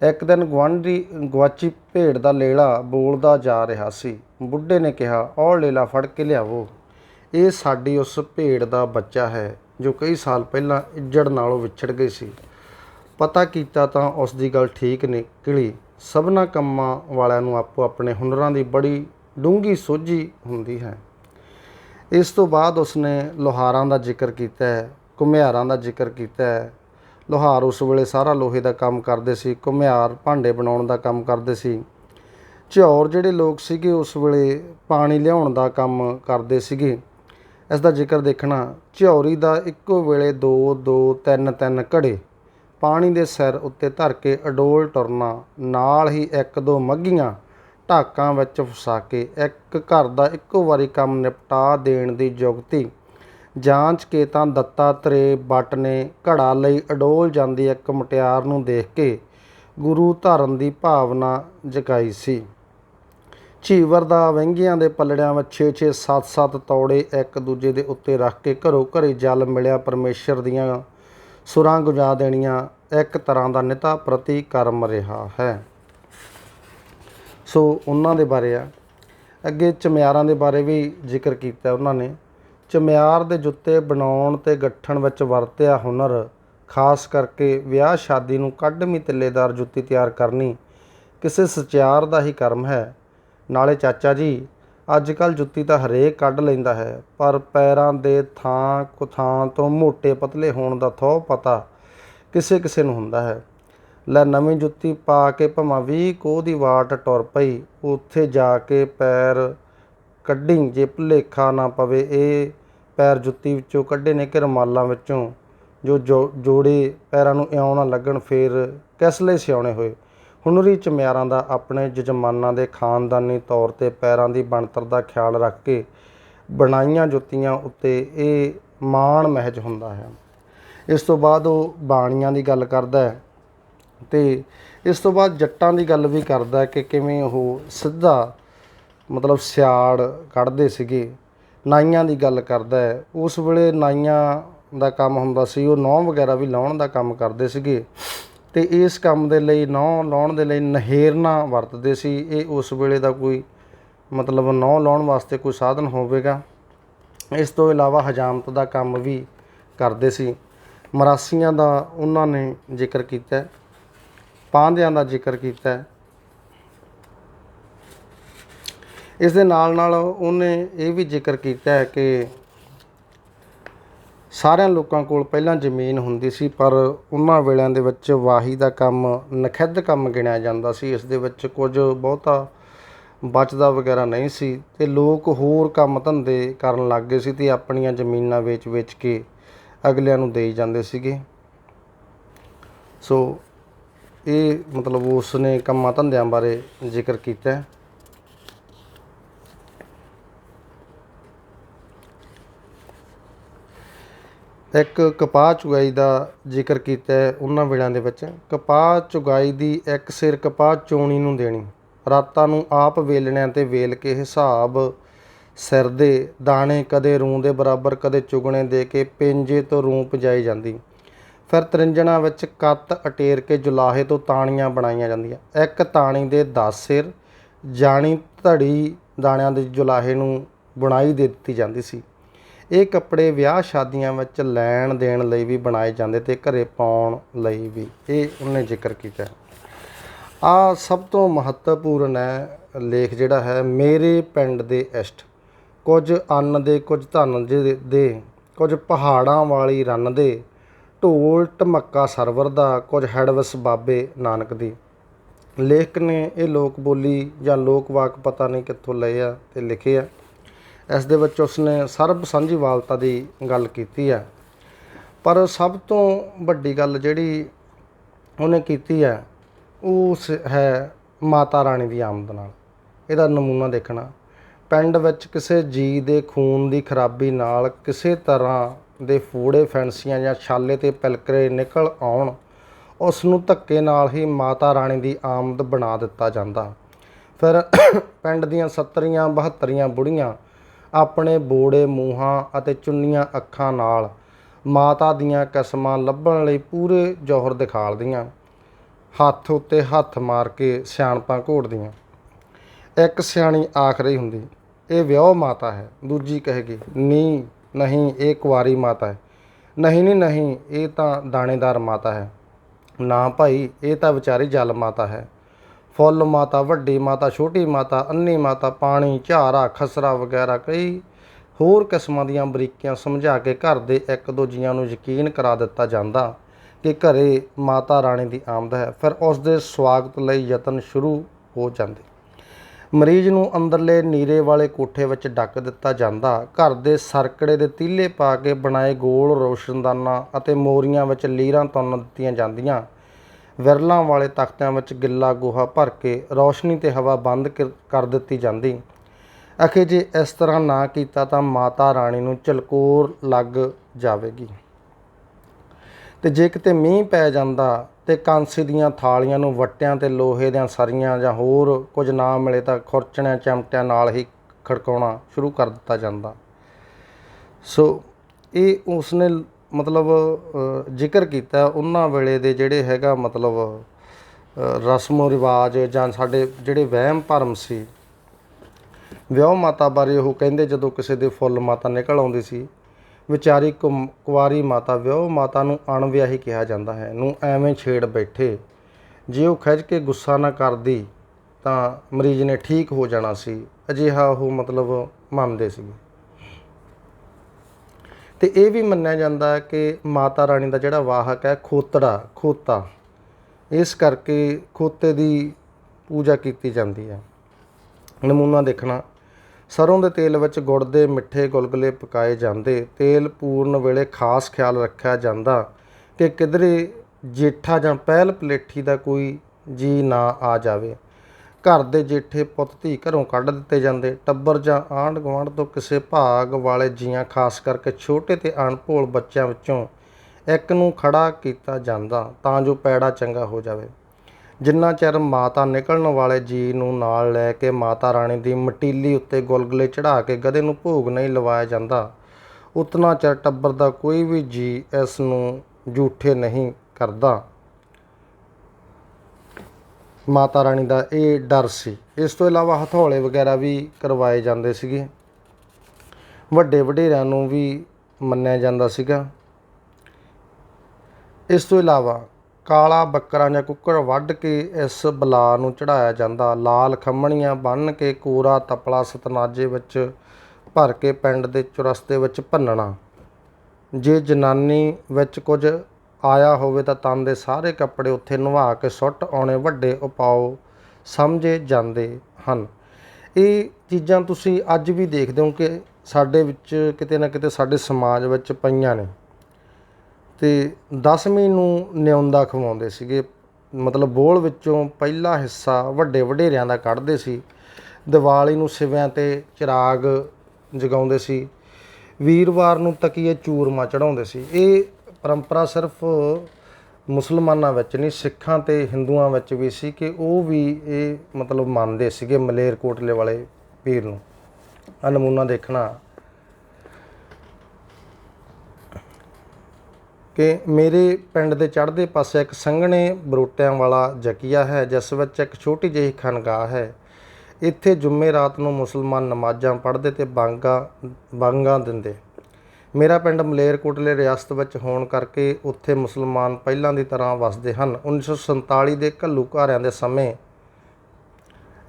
ਇੱਕ ਦਿਨ ਗਵਾਂਢੀ ਗਵਾਚੀ ਭੇਡ ਦਾ ਲੇਲਾ ਬੋਲਦਾ ਜਾ ਰਿਹਾ ਸੀ। ਬੁੱਢੇ ਨੇ ਕਿਹਾ ਔ ਲੇਲਾ, ਫੜ ਕੇ ਲਿਆਵੋ। ਇਹ ਸਾਡੀ ਉਸ ਭੇਡ ਦਾ ਬੱਚਾ ਹੈ, ਜੋ ਕਈ ਸਾਲ ਪਹਿਲਾਂ ਇੱਜੜ ਨਾਲੋਂ ਵਿਛੜ ਗਈ ਸੀ। ਪਤਾ ਕੀਤਾ ਤਾਂ ਉਸ ਦੀ ਗੱਲ ਠੀਕ ਨਿਕਲੀ ਸਭਨਾ ਕੰਮਾਂ ਵਾਲਿਆਂ ਨੂੰ ਆਪੋ ਆਪਣੇ ਹੁਨਰਾਂ ਦੀ ਬੜੀ ਡੂੰਗੀ ਸੋਝੀ ਹੁੰਦੀ ਹੈ। ਇਸ ਤੋਂ ਬਾਅਦ ਉਸਨੇ ਲੋਹਾਰਾਂ ਦਾ ਜ਼ਿਕਰ ਕੀਤਾ ਹੈ, ਘੁਮਿਆਰਾਂ ਦਾ ਜ਼ਿਕਰ ਕੀਤਾ ਹੈ। ਲੋਹਾਰ ਉਸ ਵੇਲੇ ਸਾਰਾ ਲੋਹੇ ਦਾ ਕੰਮ ਕਰਦੇ ਸੀ, ਘੁਮਿਆਰ ਭਾਂਡੇ ਬਣਾਉਣ ਦਾ ਕੰਮ ਕਰਦੇ ਸੀ। ਝੌਰ ਜਿਹੜੇ ਲੋਕ ਸੀਗੇ ਉਸ ਵੇਲੇ ਪਾਣੀ ਲਿਆਉਣ ਦਾ ਕੰਮ ਕਰਦੇ ਸੀਗੇ। ਇਸ ਦਾ ਜ਼ਿਕਰ ਦੇਖਣਾ ਝੌਰੀ ਦਾ ਇੱਕੋ ਵੇਲੇ ਦੋ ਦੋ, ਤਿੰਨ ਤਿੰਨ ਘੜੇ ਪਾਣੀ ਦੇ ਸਿਰ ਉੱਤੇ ਧਰ ਕੇ ਅਡੋਲ ਟੁਰਨਾ, ਨਾਲ ਹੀ ਇੱਕ ਦੋ ਮੱਗੀਆਂ ਢਾਕਾਂ ਵਿੱਚ ਫਸਾ ਕੇ ਇੱਕ ਘਰ ਦਾ ਇੱਕੋ ਵਾਰੀ ਕੰਮ ਨਿਪਟਾ ਦੇਣ ਦੀ ਯੁਗਤੀ। ਜਾਂਚ ਕੇ ਤਾਂ ਦੱਤਾ ਤਰੇ ਬੱਟ ਨੇ ਘੜਾ ਲਈ ਅਡੋਲ ਜਾਂਦੀ ਇੱਕ ਮੁਟਿਆਰ ਨੂੰ ਦੇਖ ਕੇ ਗੁਰੂ ਧਾਰਨ ਦੀ ਭਾਵਨਾ ਜਗਾਈ ਸੀ। ਝੀਵਰ ਦਾ ਵਹਿੰਗੀਆਂ ਦੇ ਪੱਲੜਿਆਂ ਵਿੱਚ 6-6 7-7 ਤੌੜੇ ਇੱਕ ਦੂਜੇ ਦੇ ਉੱਤੇ ਰੱਖ ਕੇ ਘਰੋ ਘਰੇ ਜਲ ਮਿਲਿਆ ਪਰਮੇਸ਼ਰ ਦੀਆਂ ਸੁਰਾਂ ਗੁਜਾ ਦੇਣੀਆਂ, ਇੱਕ ਤਰ੍ਹਾਂ ਦਾ ਨਿਤਾ ਪ੍ਰਤੀ ਕਰਮ ਰਿਹਾ ਹੈ। ਸੋ ਉਹਨਾਂ ਦੇ ਬਾਰੇ ਆ। ਅੱਗੇ ਚਮਿਆਰਾਂ ਦੇ ਬਾਰੇ ਵੀ ਜ਼ਿਕਰ ਕੀਤਾ ਉਹਨਾਂ ਨੇ। ਚਮਿਆਰ ਦੇ ਜੁੱਤੇ ਬਣਾਉਣ ਤੇ ਗੱਠਣ ਵਿੱਚ ਵਰਤਿਆ ਹੁਨਰ, ਖਾਸ ਕਰਕੇ ਵਿਆਹ ਸ਼ਾਦੀ ਨੂੰ ਕੱਢਮੀ ਤਿੱਲੇਦਾਰ ਜੁੱਤੀ ਤਿਆਰ ਕਰਨੀ, ਕਿਸੇ ਸਚਿਆਰ ਦਾ ਹੀ ਕਰਮ ਹੈ। ਨਾਲੇ ਚਾਚਾ ਜੀ ਅੱਜ ਕੱਲ੍ਹ ਜੁੱਤੀ ਤਾਂ ਹਰੇਕ ਕੱਢ ਲੈਂਦਾ ਹੈ, ਪਰ ਪੈਰਾਂ ਦੇ ਥਾਂ ਕੁ ਥਾਂ ਤੋਂ ਮੋਟੇ ਪਤਲੇ ਹੋਣ ਦਾ ਥੋ ਪਤਾ ਕਿਸੇ ਕਿਸੇ ਨੂੰ ਹੁੰਦਾ ਹੈ। ਲੈ ਨਵੀਂ ਜੁੱਤੀ ਪਾ ਕੇ ਭਮਾ ਵੀ ਕੋਹ ਦੀ ਵਾਟ ਟੁਰ ਪਈ, ਉੱਥੇ ਜਾ ਕੇ ਪੈਰ ਕੱਢੀ ਜੇ ਭੁਲੇਖਾ ਨਾ ਪਵੇ, ਇਹ ਪੈਰ ਜੁੱਤੀ ਵਿੱਚੋਂ ਕੱਢੇ ਨੇ ਕਿ ਰੁਮਾਲਾਂ ਵਿੱਚੋਂ ਜੋ ਜੋੜੇ ਪੈਰਾਂ ਨੂੰ ਇਉਂ ਨਾ ਲੱਗਣ, ਫੇਰ ਕਿਸ ਲਈ ਸਿਉਣੇ ਹੋਏ? ਹੁਨਰੀ ਚਮਿਆਰਾਂ ਦਾ ਆਪਣੇ ਜਜਮਾਨਾਂ ਦੇ ਖਾਨਦਾਨੀ ਤੌਰ ਤੇ ਪੈਰਾਂ ਦੀ ਬਣਤਰ ਦਾ ਖਿਆਲ ਰੱਖ ਕੇ ਬਣਾਈਆਂ ਜੁੱਤੀਆਂ ਉੱਤੇ ਇਹ ਮਾਣ ਮਹਿਜ ਹੁੰਦਾ ਹੈ। ਇਸ ਤੋਂ ਬਾਅਦ ਉਹ ਬਾਣੀਆਂ ਦੀ ਗੱਲ ਕਰਦਾ ਹੈ ਤੇ ਇਸ ਤੋਂ ਬਾਅਦ ਜੱਟਾਂ ਦੀ ਗੱਲ ਵੀ ਕਰਦਾ ਕਿ ਕਿਵੇਂ ਉਹ ਸਿੱਧਾ ਮਤਲਬ ਸਿਆੜ ਕੱਢਦੇ ਸੀਗੇ। ਨਾਈਆਂ ਦੀ ਗੱਲ ਕਰਦਾ ਹੈ। ਉਸ ਵੇਲੇ ਨਾਈਆਂ ਦਾ ਕੰਮ ਹੁੰਦਾ ਸੀ, ਉਹ ਨੌਂ ਵਗੈਰਾ ਵੀ ਲਾਉਣ ਦਾ ਕੰਮ ਕਰਦੇ ਸੀਗੇ। ਤੇ ਇਸ ਕੰਮ ਦੇ ਲਈ ਨੌਂ ਲਾਉਣ ਦੇ ਲਈ ਨਹੇਰਨਾ ਵਰਤਦੇ ਸੀ। ਇਹ ਉਸ ਵੇਲੇ ਦਾ ਕੋਈ ਮਤਲਬ ਨੌਂ ਲਾਉਣ ਵਾਸਤੇ ਕੋਈ ਸਾਧਨ ਹੋਵੇਗਾ। ਇਸ ਤੋਂ ਇਲਾਵਾ ਹਜਾਮਤ ਦਾ ਕੰਮ ਵੀ ਕਰਦੇ ਸੀ। ਮਰਾਸੀਆਂ ਦਾ ਉਹਨਾਂ ਨੇ ਜ਼ਿਕਰ ਕੀਤਾ ਹੈ, ਪਾਂਧਿਆਂ ਦਾ ਜ਼ਿਕਰ ਕੀਤਾ ਇਸ ਦੇ ਨਾਲ ਨਾਲ ਉਹਨੇ ਇਹ ਵੀ ਜ਼ਿਕਰ ਕੀਤਾ ਹੈ ਕਿ ਸਾਰਿਆਂ ਲੋਕਾਂ ਕੋਲ ਪਹਿਲਾਂ ਜ਼ਮੀਨ ਹੁੰਦੀ ਸੀ, ਪਰ ਉਹਨਾਂ ਵੇਲਿਆਂ ਦੇ ਵਿੱਚ ਵਾਹੀ ਦਾ ਕੰਮ, ਨਖਿੱਧ ਕੰਮ ਗਿਣਿਆ ਜਾਂਦਾ ਸੀ। ਇਸ ਦੇ ਵਿੱਚ ਕੁਝ ਬਹੁਤਾ ਬਚਦਾ ਵਗੈਰਾ ਨਹੀਂ ਸੀ ਤੇ ਲੋਕ ਹੋਰ ਕੰਮ ਧੰਦੇ ਕਰਨ ਲੱਗ ਗਏ ਸੀ ਤੇ ਆਪਣੀਆਂ ਜ਼ਮੀਨਾਂ ਵੇਚ-ਵੇਚ ਕੇ ਅਗਲਿਆਂ ਨੂੰ ਦੇਈ ਜਾਂਦੇ ਸੀਗੇ। ਸੋ ਇਹ ਮਤਲਬ ਉਸ ਨੇ ਕੰਮਾਂ ਧੰਦਿਆਂ ਬਾਰੇ ਜ਼ਿਕਰ ਕੀਤਾ। ਇੱਕ ਕਪਾਹ ਚੁਗਾਈ ਦਾ ਜ਼ਿਕਰ ਕੀਤਾ ਉਹਨਾਂ ਵੇਲਿਆਂ ਦੇ ਵਿੱਚ। ਕਪਾਹ ਚੁਗਾਈ ਦੀ ਇੱਕ ਸਿਰ ਕਪਾਹ ਚੋਣੀ ਨੂੰ ਦੇਣੀ। ਰਾਤਾਂ ਨੂੰ ਆਪ ਵੇਲਣਿਆਂ ਤੇ ਵੇਲ ਕੇ ਹਿਸਾਬ ਸਿਰ ਦੇ ਦਾਣੇ ਕਦੇ ਰੂੰ ਦੇ ਬਰਾਬਰ, ਕਦੇ ਚੁਗਣੇ ਦੇ ਕੇ ਪਿੰਜੇ ਤੋਂ ਰੂੰ ਪਜਾਈ ਜਾਂਦੀ। ਫਿਰ ਤਰਿੰਜਣਾ ਵਿੱਚ ਕੱਤ ਅਟੇਰ ਕੇ ਜੁਲਾਹੇ ਤੋਂ ਤਾਣੀਆਂ ਬਣਾਈਆਂ ਜਾਂਦੀਆਂ। ਇੱਕ ਤਾਣੀ ਦੇ 10 ਸਿਰ, ਜਾਣੀ ਧੜੀ ਦਾਣਿਆਂ ਦੇ ਜੁਲਾਹੇ ਨੂੰ ਬੁਣਾਈ ਦੇ ਦਿੱਤੀ ਜਾਂਦੀ ਸੀ। ਇਹ ਕੱਪੜੇ ਵਿਆਹ ਸ਼ਾਦੀਆਂ ਵਿੱਚ ਲੈਣ ਦੇਣ ਲਈ ਵੀ ਬਣਾਏ ਜਾਂਦੇ ਤੇ ਘਰੇ ਪਾਉਣ ਲਈ ਵੀ। ਇਹ ਉਹਨੇ ਜ਼ਿਕਰ ਕੀਤਾ। ਆ ਸਭ ਤੋਂ ਮਹੱਤਵਪੂਰਨ ਹੈ ਲੇਖ ਜਿਹੜਾ ਹੈ, ਮੇਰੇ ਪਿੰਡ ਦੇ ਇਸ਼ਟ। ਕੁਝ ਅੰਨ ਦੇ, ਕੁਝ ਧਨ ਦੇ ਦੇ, ਕੁਝ ਪਹਾੜਾਂ ਵਾਲੀ ਰੰਨ ਦੇ। ਢੋਲ ਢਮੱਕਾ ਸਰਵਰ ਦਾ, ਕੁਝ ਹੈਡਵਸ ਬਾਬੇ ਨਾਨਕ ਦੀ। ਲੇਖਕ ਨੇ ਇਹ ਲੋਕ ਬੋਲੀ ਜਾਂ ਲੋਕ ਵਾਕ ਪਤਾ ਨਹੀਂ ਕਿੱਥੋਂ ਲਏ ਆ ਤੇ ਲਿਖੇ ਆ। ਇਸ ਦੇ ਵਿੱਚ ਉਸਨੇ ਸਰਬ ਸਾਂਝੀਵਾਲਤਾ ਦੀ ਗੱਲ ਕੀਤੀ ਹੈ। ਪਰ ਸਭ ਤੋਂ ਵੱਡੀ ਗੱਲ ਜਿਹੜੀ ਉਹਨੇ ਕੀਤੀ ਹੈ, ਉਹ ਸ- ਹੈ ਮਾਤਾ ਰਾਣੀ ਦੀ ਆਮਦ ਨਾਲ। ਇਹਦਾ ਨਮੂਨਾ ਦੇਖਣਾ। ਪਿੰਡ ਵਿੱਚ ਕਿਸੇ ਜੀ ਦੇ ਖੂਨ ਦੀ ਖਰਾਬੀ ਨਾਲ ਕਿਸੇ ਤਰ੍ਹਾਂ ਦੇ ਫੋੜੇ, ਫੈਂਸੀਆਂ ਜਾਂ ਛਾਲੇ ਤੇ ਪਿਲਕਰੇ ਨਿਕਲ ਆਉਣ ਉਸ ਨੂੰ ਧੱਕੇ ਨਾਲ ਹੀ ਮਾਤਾ ਰਾਣੀ ਦੀ ਆਮਦ ਬਣਾ ਦਿੱਤਾ ਜਾਂਦਾ। ਫਿਰ ਪਿੰਡ ਦੀਆਂ 70ੀਆਂ 72ੀਆਂ ਬੁੜੀਆਂ ਆਪਣੇ ਬੋੜੇ ਮੂੰਹਾਂ ਅਤੇ ਚੁੰਨੀਆਂ ਅੱਖਾਂ ਨਾਲ ਮਾਤਾ ਦੀਆਂ ਕਸਮਾਂ ਲੱਭਣ ਲਈ ਪੂਰੇ ਜੋਹਰ ਦਿਖਾਲਦੀਆਂ ਹੱਥ ਉੱਤੇ ਹੱਥ ਮਾਰ ਕੇ ਸਿਆਣਪਾਂ ਘੋੜਦੀਆਂ ਇੱਕ ਸਿਆਣੀ ਆਖ ਰਹੀ ਹੁੰਦੀ, ਇਹ ਵਿਆਹ ਮਾਤਾ ਹੈ। ਦੂਜੀ ਕਹੇਗੀ, ਨਹੀਂ ਨਹੀਂ, ਇਹ ਕੁਆਰੀ ਮਾਤਾ ਹੈ। ਨਹੀਂ ਨਹੀਂ ਨਹੀਂ, ਇਹ ਤਾਂ ਦਾਣੇਦਾਰ ਮਾਤਾ ਹੈ। ਨਾ ਭਾਈ, ਇਹ ਤਾਂ ਵਿਚਾਰੀ ਜਲ ਮਾਤਾ ਹੈ। ਫੁੱਲ ਮਾਤਾ, ਵੱਡੀ ਮਾਤਾ, ਛੋਟੀ ਮਾਤਾ ਅੰਨੀ ਮਾਤਾ, ਪਾਣੀ, ਝਾਰਾ, ਖਸਰਾ ਵਗੈਰਾ, ਕਈ ਹੋਰ ਕਿਸਮਾਂ ਦੀਆਂ ਬਰੀਕੀਆਂ ਸਮਝਾ ਕੇ ਘਰ ਦੇ ਇੱਕ ਦੋ ਜੀਆਂ ਨੂੰ ਯਕੀਨ ਕਰਾ ਦਿੱਤਾ ਜਾਂਦਾ ਕਿ ਘਰੇ ਮਾਤਾ ਰਾਣੀ ਦੀ ਆਮਦ ਹੈ। ਫਿਰ ਉਸ ਦੇ ਸਵਾਗਤ ਲਈ ਯਤਨ ਸ਼ੁਰੂ ਹੋ ਜਾਂਦੇ। ਮਰੀਜ਼ ਨੂੰ ਅੰਦਰਲੇ ਨੀਰੇ ਵਾਲੇ ਕੋਠੇ ਵਿੱਚ ਡੱਕ ਦਿੱਤਾ ਜਾਂਦਾ। ਘਰ ਦੇ ਸਰਕੜੇ ਦੇ ਤੀਲੇ ਪਾ ਕੇ ਬਣਾਏ ਗੋਲ ਰੋਸ਼ਨਦਾਨਾਂ ਅਤੇ ਮੋਰੀਆਂ ਵਿੱਚ ਲੀਰਾਂ ਤੁੰਨ ਦਿੱਤੀਆਂ ਜਾਂਦੀਆਂ। ਵਿਰਲਾਂ ਵਾਲੇ ਤਖਤਿਆਂ ਵਿੱਚ ਗਿੱਲਾ ਗੋਹਾ ਭਰ ਕੇ ਰੌਸ਼ਨੀ ਤੇ ਹਵਾ ਬੰਦ ਕਰ- ਕਰ ਦਿੱਤੀ ਜਾਂਦੀ। ਅਖੇ ਜੇ ਇਸ ਤਰ੍ਹਾਂ ਨਾ ਕੀਤਾ ਤਾਂ ਮਾਤਾ ਰਾਣੀ ਨੂੰ ਚਲਕੋਰ ਲੱਗ ਜਾਵੇਗੀ। ਤੇ ਜੇ ਕਿਤੇ ਮੀਂਹ ਪੈ ਜਾਂਦਾ ਤੇ ਕਾਂਸੀ ਦੀਆਂ ਥਾਲੀਆਂ ਨੂੰ ਵੱਟਿਆਂ ਤੇ ਲੋਹੇ ਦੀਆਂ ਸਰੀਆਂ ਜਾਂ ਹੋਰ ਕੁਝ ਨਾ ਮਿਲੇ ਤਾਂ ਖੁਰਚਣਿਆਂ ਚਮਟਿਆਂ ਨਾਲ ਹੀ ਖੜਕਾਉਣਾ ਸ਼ੁਰੂ ਕਰ ਦਿੱਤਾ ਜਾਂਦਾ। ਸੋ ਇਹ ਉਸਨੇ ਮਤਲਬ ਜ਼ਿਕਰ ਕੀਤਾ ਉਹਨਾਂ ਵੇਲੇ ਦੇ ਜਿਹੜੇ ਹੈਗਾ ਮਤਲਬ ਅ, ਰਸਮੋ ਰਿਵਾਜ ਜਾਂ ਸਾਡੇ ਜਿਹੜੇ ਵਹਿਮ ਭਰਮ ਸੀ ਵਿਆਹ ਮਾਤਾ ਬਾਰੇ ਉਹ ਕਹਿੰਦੇ ਜਦੋਂ ਕਿਸੇ ਦੇ ਫੁੱਲ ਮਾਤਾ ਨਿਕਲ ਆਉਂਦੀ ਸੀ ਵਿਚਾਰੀ ਕੁਮ- ਕੁਆਰੀ ਮਾਤਾ ਵਿਆਹ ਮਾਤਾ ਨੂੰ ਅਣਵਿਆਹੀ ਕਿਹਾ ਜਾਂਦਾ ਹੈ ਨੂੰ ਐਵੇਂ ਛੇੜ ਬੈਠੇ। ਜੇ ਉਹ ਖਿੱਚ ਕੇ ਗੁੱਸਾ ਨਾ ਕਰਦੀ ਤਾਂ ਮਰੀਜ਼ ਨੇ ਠੀਕ ਹੋ ਜਾਣਾ ਸੀ ਅਜਿਹਾ ਉਹ ਮਤਲਬ ਮੰਨਦੇ ਸੀ ਤੇ ਇਹ ਵੀ ਮੰਨਿਆ ਜਾਂਦਾ ਕਿ ਮਾਤਾ ਰਾਣੀ ਦਾ ਜਿਹੜਾ ਵਾਹਕ ਹੈ, ਖੋਤੜਾ, ਖੋਤਾ, ਇਸ ਕਰਕੇ ਖੋਤੇ ਦੀ ਪੂਜਾ ਕੀਤੀ ਜਾਂਦੀ ਹੈ। ਨਮੂਨਾ ਦੇਖਣਾ। ਸਰੋਂ ਦੇ ਤੇਲ ਵਿੱਚ ਗੁੜ ਦੇ ਮਿੱਠੇ ਗੁਲਗੁਲੇ ਪਕਾਏ ਜਾਂਦੇ। ਤੇਲ ਪੂਰਨ ਵੇਲੇ ਖਾਸ ਖਿਆਲ ਰੱਖਿਆ ਜਾਂਦਾ ਕਿ ਕਿਧਰੇ ਜੇਠਾ ਜਾਂ ਪਹਿਲ ਪਲੇਠੀ ਦਾ ਕੋਈ ਜੀ ਨਾ ਆ ਜਾਵੇ। ਘਰ ਦੇ ਜੇਠੇ ਪੁੱਤ ਧੀ ਘਰੋਂ ਕੱਢ ਦਿੱਤੇ ਜਾਂਦੇ। ਟੱਬਰ ਜਾਂ ਆਂਢ ਗੁਆਂਢ ਤੋਂ ਕਿਸੇ ਭਾਗ ਵਾਲੇ ਜੀਆਂ, ਖਾਸ ਕਰਕੇ ਛੋਟੇ ਤੇ ਅਣਭੋਲ ਬੱਚਿਆਂ ਵਿੱਚੋਂ ਇੱਕ ਨੂੰ ਖੜਾ ਕੀਤਾ ਜਾਂਦਾ ਤਾਂ ਜੋ ਪੈੜਾ ਚੰਗਾ ਹੋ ਜਾਵੇ। ਜਿੰਨਾ ਚਿਰ ਮਾਤਾ ਨਿਕਲਣ ਵਾਲੇ ਜੀ ਨੂੰ ਨਾਲ ਲੈ ਕੇ ਮਾਤਾ ਰਾਣੀ ਦੀ ਮਟੀਲੀ ਉੱਤੇ ਗੁਲਗੁਲੇ ਚੜਾ ਕੇ ਗਧੇ ਨੂੰ ਭੋਗ ਨਹੀਂ ਲਵਾਇਆ ਜਾਂਦਾ, ਉਤਨਾ ਚਿਰ ਟੱਬਰ ਦਾ ਕੋਈ ਵੀ ਜੀ ਇਸ ਨੂੰ ਝੂਠੇ ਨਹੀਂ ਕਰਦਾ। ਮਾਤਾ ਰਾਣੀ ਦਾ ਇਹ ਡਰ ਸੀ। ਇਸ ਤੋਂ ਇਲਾਵਾ ਹਥੌਲੇ ਵਗੈਰਾ ਵੀ ਕਰਵਾਏ ਜਾਂਦੇ ਸੀਗੇ। ਵੱਡੇ ਵਡੇਰਿਆਂ ਨੂੰ ਵੀ ਮੰਨਿਆ ਜਾਂਦਾ ਸੀਗਾ। ਇਸ ਤੋਂ ਇਲਾਵਾ ਕਾਲਾ ਬੱਕਰਾ ਜਾਂ ਕੁੱਕੜ ਵੱਢ ਕੇ ਇਸ ਬਲਾ ਨੂੰ ਚੜਾਇਆ ਜਾਂਦਾ। ਲਾਲ ਖੰਮਣੀਆਂ ਬੰਨ੍ਹ ਕੇ ਕੋਰਾ ਤਪਲਾ ਸਤਨਾਜੇ ਵਿੱਚ ਭਰ ਕੇ ਪਿੰਡ ਦੇ ਚੁਰਸਤੇ ਵਿੱਚ ਭੰਨਣਾ। ਜੇ ਜਨਾਨੀ ਵਿੱਚ ਕੁਝ ਆਇਆ ਹੋਵੇ ਤਾਂ ਤਨ ਦੇ ਸਾਰੇ ਕੱਪੜੇ ਉੱਥੇ ਨਵਾ ਕੇ ਸੁੱਟ ਆਉਣੇ ਵੱਡੇ ਉਪਾਅ ਸਮਝੇ ਜਾਂਦੇ ਹਨ। ਇਹ ਚੀਜ਼ਾਂ ਤੁਸੀਂ ਅੱਜ ਵੀ ਦੇਖਦੇ ਹੋ ਕਿ ਸਾਡੇ ਵਿੱਚ ਕਿਤੇ ਨਾ ਕਿਤੇ ਸਾਡੇ ਸਮਾਜ ਵਿੱਚ ਪਈਆਂ ਨੇ। ਤੇ ਦਸਵੀਂ ਨੂੰ ਨਿਉਂਦਾ ਖਵਾਉਂਦੇ ਸੀਗੇ। ਮਤਲਬ ਬੋਲ ਵਿੱਚੋਂ ਪਹਿਲਾ ਹਿੱਸਾ ਵੱਡੇ ਵਡੇਰਿਆਂ ਦਾ ਕੱਢਦੇ ਸੀ। ਦੀਵਾਲੀ ਨੂੰ ਸਿਵਿਆਂ ਤੇ ਚਿਰਾਗ ਜਗਾਉਂਦੇ ਸੀ। ਵੀਰਵਾਰ ਨੂੰ ਤਕੀਏ ਚੂਰਮਾ ਚੜਾਉਂਦੇ ਸੀ। ਇਹ ਪਰੰਪਰਾ ਸਿਰਫ ਮੁਸਲਮਾਨਾਂ ਵਿੱਚ ਨਹੀਂ, ਸਿੱਖਾਂ ਤੇ ਹਿੰਦੂਆਂ ਵਿੱਚ ਵੀ ਸੀ ਕਿ ਉਹ ਵੀ ਇਹ ਮਤਲਬ ਮੰਨਦੇ ਸੀਗੇ ਮਲੇਰਕੋਟਲੇ ਵਾਲੇ ਪੀਰ ਨੂੰ। ਆ ਨਮੂਨਾ ਦੇਖਣਾ। ਕਿ ਮੇਰੇ ਪਿੰਡ ਦੇ ਚੜ੍ਹਦੇ ਪਾਸੇ ਇੱਕ ਸੰਘਣੇ ਬਰੋਟਿਆਂ ਵਾਲਾ ਜਕੀਆ ਹੈ, ਜਿਸ ਵਿੱਚ ਇੱਕ ਛੋਟੀ ਜਿਹੀ ਖਨਗਾਹ ਹੈ। ਇੱਥੇ ਜੁਮੇ ਰਾਤ ਨੂੰ ਮੁਸਲਮਾਨ ਨਮਾਜ਼ਾਂ ਪੜ੍ਹਦੇ ਤੇ ਬਾਂਗਾ ਬਾਂਗਾ ਦਿੰਦੇ। ਮੇਰਾ ਪਿੰਡ ਮਲੇਰਕੋਟਲੇ ਰਿਆਸਤ ਵਿੱਚ ਹੋਣ ਕਰਕੇ ਉੱਥੇ ਮੁਸਲਮਾਨ ਪਹਿਲਾਂ ਦੀ ਤਰ੍ਹਾਂ ਵਸਦੇ ਹਨ। 1947 ਦੇ ਘੱਲੂ ਘਾਰਿਆਂ ਦੇ ਸਮੇਂ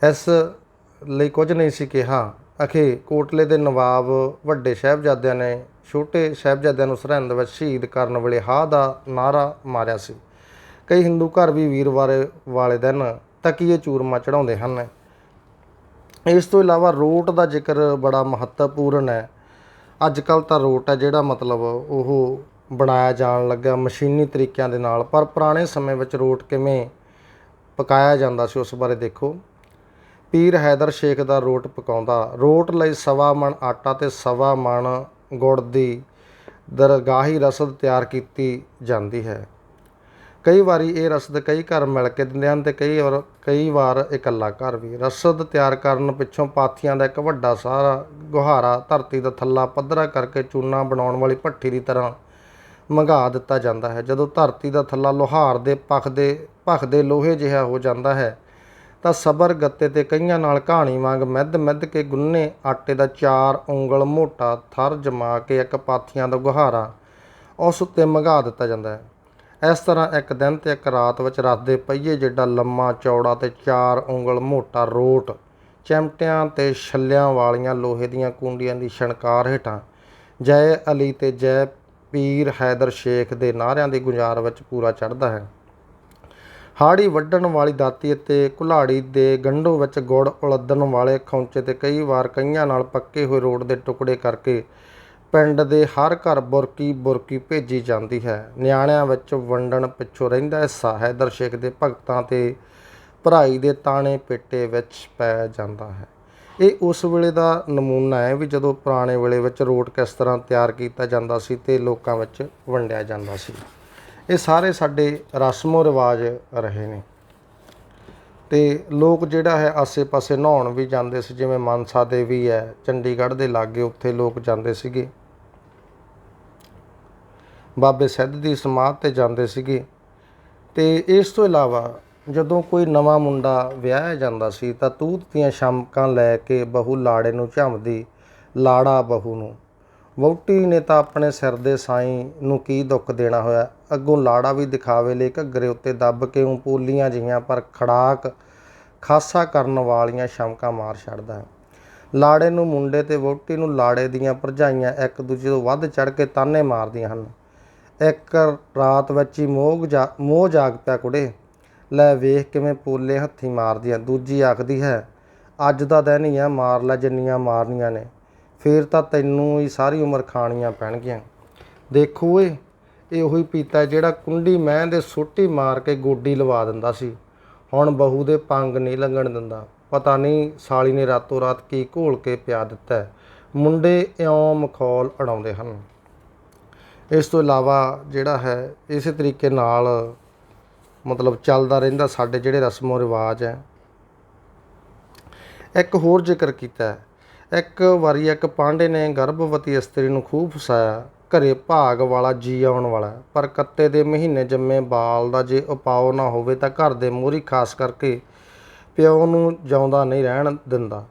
ਇਸ ਲਈ ਕੁਝ ਨਹੀਂ ਸੀ ਕਿਹਾ। ਅਖੇ ਕੋਟਲੇ ਦੇ ਨਵਾਬ ਵੱਡੇ ਸਾਹਿਬਜ਼ਾਦਿਆਂ ਨੇ ਛੋਟੇ ਸਾਹਿਬਜ਼ਾਦਿਆਂ ਨੂੰ ਸਰਹੰਦ ਵਿੱਚ ਸ਼ਹੀਦ ਕਰਨ ਵੇਲੇ ਹਾਂ ਦਾ ਨਾਰਾ ਮਾਰਿਆ ਸੀ। ਕਈ ਹਿੰਦੂ ਘਰ ਵੀ ਵੀਰਵਾਰ ਵਾਲੇ ਦਿਨ ਤਕੀਏ ਚੂਰਮਾ ਚੜਾਉਂਦੇ ਹਨ। ਇਸ ਤੋਂ ਇਲਾਵਾ ਰੋਟ ਦਾ ਜ਼ਿਕਰ ਬੜਾ ਮਹੱਤਵਪੂਰਨ ਹੈ। ਅੱਜ ਕੱਲ੍ਹ ਤਾਂ ਰੋਟ ਹੈ ਜਿਹੜਾ ਮਤਲਬ ਉਹ ਬਣਾਇਆ ਜਾਣ ਲੱਗਾ ਮਸ਼ੀਨੀ ਤਰੀਕਿਆਂ ਦੇ ਨਾਲ, ਪਰ ਪੁਰਾਣੇ ਸਮੇਂ ਵਿੱਚ ਰੋਟ ਕਿਵੇਂ ਪਕਾਇਆ ਜਾਂਦਾ ਸੀ ਉਸ ਬਾਰੇ ਦੇਖੋ। ਪੀਰ ਹੈਦਰ ਸ਼ੇਖ ਦਾ ਰੋਟ ਪਕਾਉਂਦਾ। ਰੋਟ ਲਈ ਸਵਾ ਮਣ ਆਟਾ ਤੇ ਸਵਾ ਮਣ ਗੁੜ ਦੀ ਦਰਗਾਹੀ ਰਸਦ ਤਿਆਰ ਕੀਤੀ ਜਾਂਦੀ ਹੈ। ਕਈ ਵਾਰੀ ਇਹ ਰਸਦ ਕਈ ਘਰ ਮਿਲ ਕੇ ਦਿੰਦੇ ਹਨ ਤੇ ਕਈ ਔਰ ਕਈ ਵਾਰ ਇਕੱਲਾ ਘਰ ਵੀ। ਰਸਦ ਤਿਆਰ ਕਰਨ ਪਿੱਛੋਂ ਪਾਥੀਆਂ ਦਾ ਇੱਕ ਵੱਡਾ ਸਾਰਾ ਗੁਹਾਰਾ ਧਰਤੀ ਦਾ ਥੱਲਾ ਪੱਧਰਾ ਕਰਕੇ ਚੂਨਾ ਬਣਾਉਣ ਵਾਲੀ ਭੱਠੀ ਦੀ ਤਰ੍ਹਾਂ ਮੰਗਾ ਦਿੱਤਾ ਜਾਂਦਾ ਹੈ। ਜਦੋਂ ਧਰਤੀ ਦਾ ਥੱਲਾ ਲੋਹਾਰ ਦੇ ਪਖ ਭਖਦੇ ਲੋਹੇ ਜਿਹਾ ਹੋ ਜਾਂਦਾ ਹੈ, ਤਾਂ ਸਬਰ ਗੱਤੇ ਤੇ ਕਈਆਂ ਨਾਲ ਕਹਾਣੀ ਵਾਂਗ ਮਿੱਧ ਮਿੱਧ ਕੇ ਗੁੰਨੇ ਆਟੇ ਦਾ ਚਾਰ ਉਂਗਲ ਮੋਟਾ ਥਰ ਜਮਾ ਕੇ ਇੱਕ ਪਾਥੀਆਂ ਦਾ ਗੁਹਾਰਾ ਉਸ ਉੱਤੇ ਮੰਗਾ ਦਿੱਤਾ ਜਾਂਦਾ ਹੈ। ਇਸ ਤਰ੍ਹਾਂ ਇੱਕ ਦਿਨ ਤੇ ਇੱਕ ਰਾਤ ਵਿੱਚ ਰਥ ਦੇ ਪਹੀਏ ਜਿੱਡਾ ਲੰਮਾ ਚੌੜਾ ਤੇ ਚਾਰ ਉਂਗਲ ਮੋਟਾ ਰੋਟ, ਚਮਟਿਆਂ ਤੇ ਛੱਲਿਆਂ ਵਾਲੀਆਂ ਲੋਹੇ ਦੀਆਂ ਕੁੰਡੀਆਂ ਦੀ ਛਣਕਾਰ ਹੇਠਾਂ। ਜੈ ਅਲੀ ਤੇ ਜੈ ਪੀਰ ਹੈਦਰ ਸ਼ੇਖ ਦੇ ਨਾਰਿਆਂ ਦੀ ਗੁੰਜਾਰ ਵਿੱਚ ਪੂਰਾ ਚੜ੍ਹਦਾ ਹੈ। ਹਾੜੀ ਵੱਢਣ ਵਾਲੀ ਦਾਤੀ ਅਤੇ ਕੁਲਾੜੀ ਦੇ ਗੰਢੋ ਵਿੱਚ ਗੁੜ ਉਲੱਦਣ ਵਾਲੇ ਖੌਂਚੇ ਤੇ ਕਈ ਵਾਰ ਕਈਆਂ ਨਾਲ ਪੱਕੇ ਹੋਏ ਰੋਡ ਦੇ ਟੁਕੜੇ ਕਰਕੇ ਪਿੰਡ ਦੇ ਹਰ ਘਰ ਬੁਰਕੀ ਬੁਰਕੀ ਭੇਜੀ ਜਾਂਦੀ ਹੈ। ਨਿਆਣਿਆਂ ਵਿੱਚ ਵੰਡਣ ਪਿੱਛੋਂ ਰਹਿੰਦਾ ਹਿੱਸਾ ਹੈ। ਦਰਸ਼ਕ ਦੇ ਭਗਤਾਂ ਤੇ ਭਰਾਈ ਦੇ ਤਾਣੇ ਪੇਟੇ ਵਿੱਚ ਪੈ ਜਾਂਦਾ ਹੈ। ਇਹ ਉਸ ਵੇਲੇ ਦਾ ਨਮੂਨਾ ਹੈ ਵੀ ਜਦੋਂ ਪੁਰਾਣੇ ਵੇਲੇ ਵਿੱਚ ਰੋਟ ਕਿਸ ਤਰ੍ਹਾਂ ਤਿਆਰ ਕੀਤਾ ਜਾਂਦਾ ਸੀ ਤੇ ਲੋਕਾਂ ਵਿੱਚ ਵੰਡਿਆ ਜਾਂਦਾ ਸੀ। ਇਹ ਸਾਰੇ ਸਾਡੇ ਰਸਮੋ ਰਿਵਾਜ ਰਹੇ ਨੇ। ਤੇ ਲੋਕ ਜਿਹੜਾ ਹੈ ਆਸੇ-ਪਾਸੇ ਨਹਾਉਣ ਵੀ ਜਾਂਦੇ ਸੀ। ਜਿਵੇਂ ਮਨਸਾ ਦੇਵੀ ਹੈ, ਚੰਡੀਗੜ੍ਹ ਦੇ ਲਾਗੇ ਉੱਥੇ ਲੋਕ ਜਾਂਦੇ ਸੀਗੇ। ਬਾਬੇ ਸਿੱਧ ਦੀ ਸਮਾਧ ਤੇ ਜਾਂਦੇ ਸੀਗੇ। ਤੇ ਇਸ ਤੋਂ ਇਲਾਵਾ ਜਦੋਂ ਕੋਈ ਨਵਾਂ ਮੁੰਡਾ ਵਿਆਹਿਆ ਜਾਂਦਾ ਸੀ ਤਾਂ ਤੂਤ ਦੀਆਂ ਸ਼ਮਕਾਂ ਲੈ ਕੇ ਬਹੂ ਲਾੜੇ ਨੂੰ ਝੰਮਦੀ, ਲਾੜਾ ਬਹੂ ਨੂੰ, ਵਹੁਟੀ ਨੇ ਤਾਂ ਆਪਣੇ ਸਿਰ ਦੇ ਸਾਈਂ ਨੂੰ ਕੀ ਦੁੱਖ ਦੇਣਾ ਹੋਇਆ? ਅੱਗੋਂ ਲਾੜਾ ਵੀ ਦਿਖਾਵੇ ਲਈ ਘੱਗਰੇ ਉੱਤੇ ਦੱਬ ਕੇ ਉਹ ਪੂਲੀਆਂ ਜਿਹੀਆਂ ਪਰ ਖੜਾਕ ਖਾਸਾ ਕਰਨ ਵਾਲੀਆਂ ਸ਼ਮਕਾਂ ਮਾਰ ਛੱਡਦਾ ਹੈ। ਲਾੜੇ ਨੂੰ ਮੁੰਡੇ ਤੇ ਵਹੁਟੀ ਨੂੰ ਲਾੜੇ ਦੀਆਂ ਭਰਜਾਈਆਂ ਇੱਕ ਦੂਜੇ ਤੋਂ ਵੱਧ ਚੜ ਕੇ ਤਾਨੇ ਮਾਰਦੀਆਂ ਹਨ। ਇੱਕ ਰਾਤ ਵਿੱਚ ਹੀ ਮੋਹ ਜਾ, ਮੋਹ ਜਾਗ ਪਿਆ ਕੁੜੇ। ਲੈ ਵੇਖ ਕਿਵੇਂ ਪੋਲੇ ਹੱਥੀ ਮਾਰਦੀਆਂ ਦੂਜੀ ਆਖਦੀ ਹੈ, ਅੱਜ ਦਾ ਦਿਨ ਹੀ ਆ ਮਾਰ ਲੈ ਜਿੰਨੀਆਂ ਮਾਰਨੀਆਂ ਨੇ। ਫੇਰ ਤਾਂ ਤੈਨੂੰ ਹੀ ਸਾਰੀ ਉਮਰ ਖਾਣੀਆਂ ਪੈਣਗੀਆਂ। ਦੇਖੋ ਓਏ, ਇਹ ਉਹੀ ਪੀਤਾ ਜਿਹੜਾ ਕੁੰਡੀ ਮੈਂ ਦੇ ਸੋਟੀ ਮਾਰ ਕੇ ਗੋਡੀ ਲਵਾ ਦਿੰਦਾ ਸੀ। ਹੁਣ ਬਹੂ ਦੇ ਪੰਗ ਨਹੀਂ ਲੰਘਣ ਦਿੰਦਾ। ਪਤਾ ਨਹੀਂ ਸਾਲੀ ਨੇ ਰਾਤੋਂ ਰਾਤ ਕੀ ਘੋਲ ਕੇ ਪਿਆ ਦਿੱਤਾ ਮੁੰਡੇ ਇਉਂ ਮਖੌਲ ਅੜਾਉਂਦੇ ਹਨ। ਇਸ ਤੋਂ ਇਲਾਵਾ ਜਿਹੜਾ ਹੈ, ਇਸੇ ਤਰੀਕੇ ਨਾਲ ਮਤਲਬ ਚੱਲਦਾ ਰਹਿੰਦਾ ਸਾਡੇ ਜਿਹੜੇ ਰਸਮੋ ਰਿਵਾਜ ਹੈ। ਇੱਕ ਹੋਰ ਜ਼ਿਕਰ ਕੀਤਾ ਇੱਕ ਵਾਰੀ ਇੱਕ ਪਾਂਡੇ ਨੇ ਗਰਭਵਤੀ ਇਸਤਰੀ ਨੂੰ ਖੂਬ ਫਸਾਇਆ। ਘਰੇ ਭਾਗ ਵਾਲਾ ਜੀ ਆਉਣ ਵਾਲਾ ਪਰ ਕੱਤੇ ਦੇ ਮਹੀਨੇ ਜੰਮੇ ਬਾਲ ਦਾ ਜੇ ਉਪਾਅ ਨਾ ਹੋਵੇ ਤਾਂ ਘਰ ਦੇ ਮੋਹਰੀ ਖਾਸ ਕਰਕੇ ਪਿਓ ਨੂੰ ਜਿਉਂਦਾ ਨਹੀਂ ਰਹਿਣ ਦਿੰਦਾ।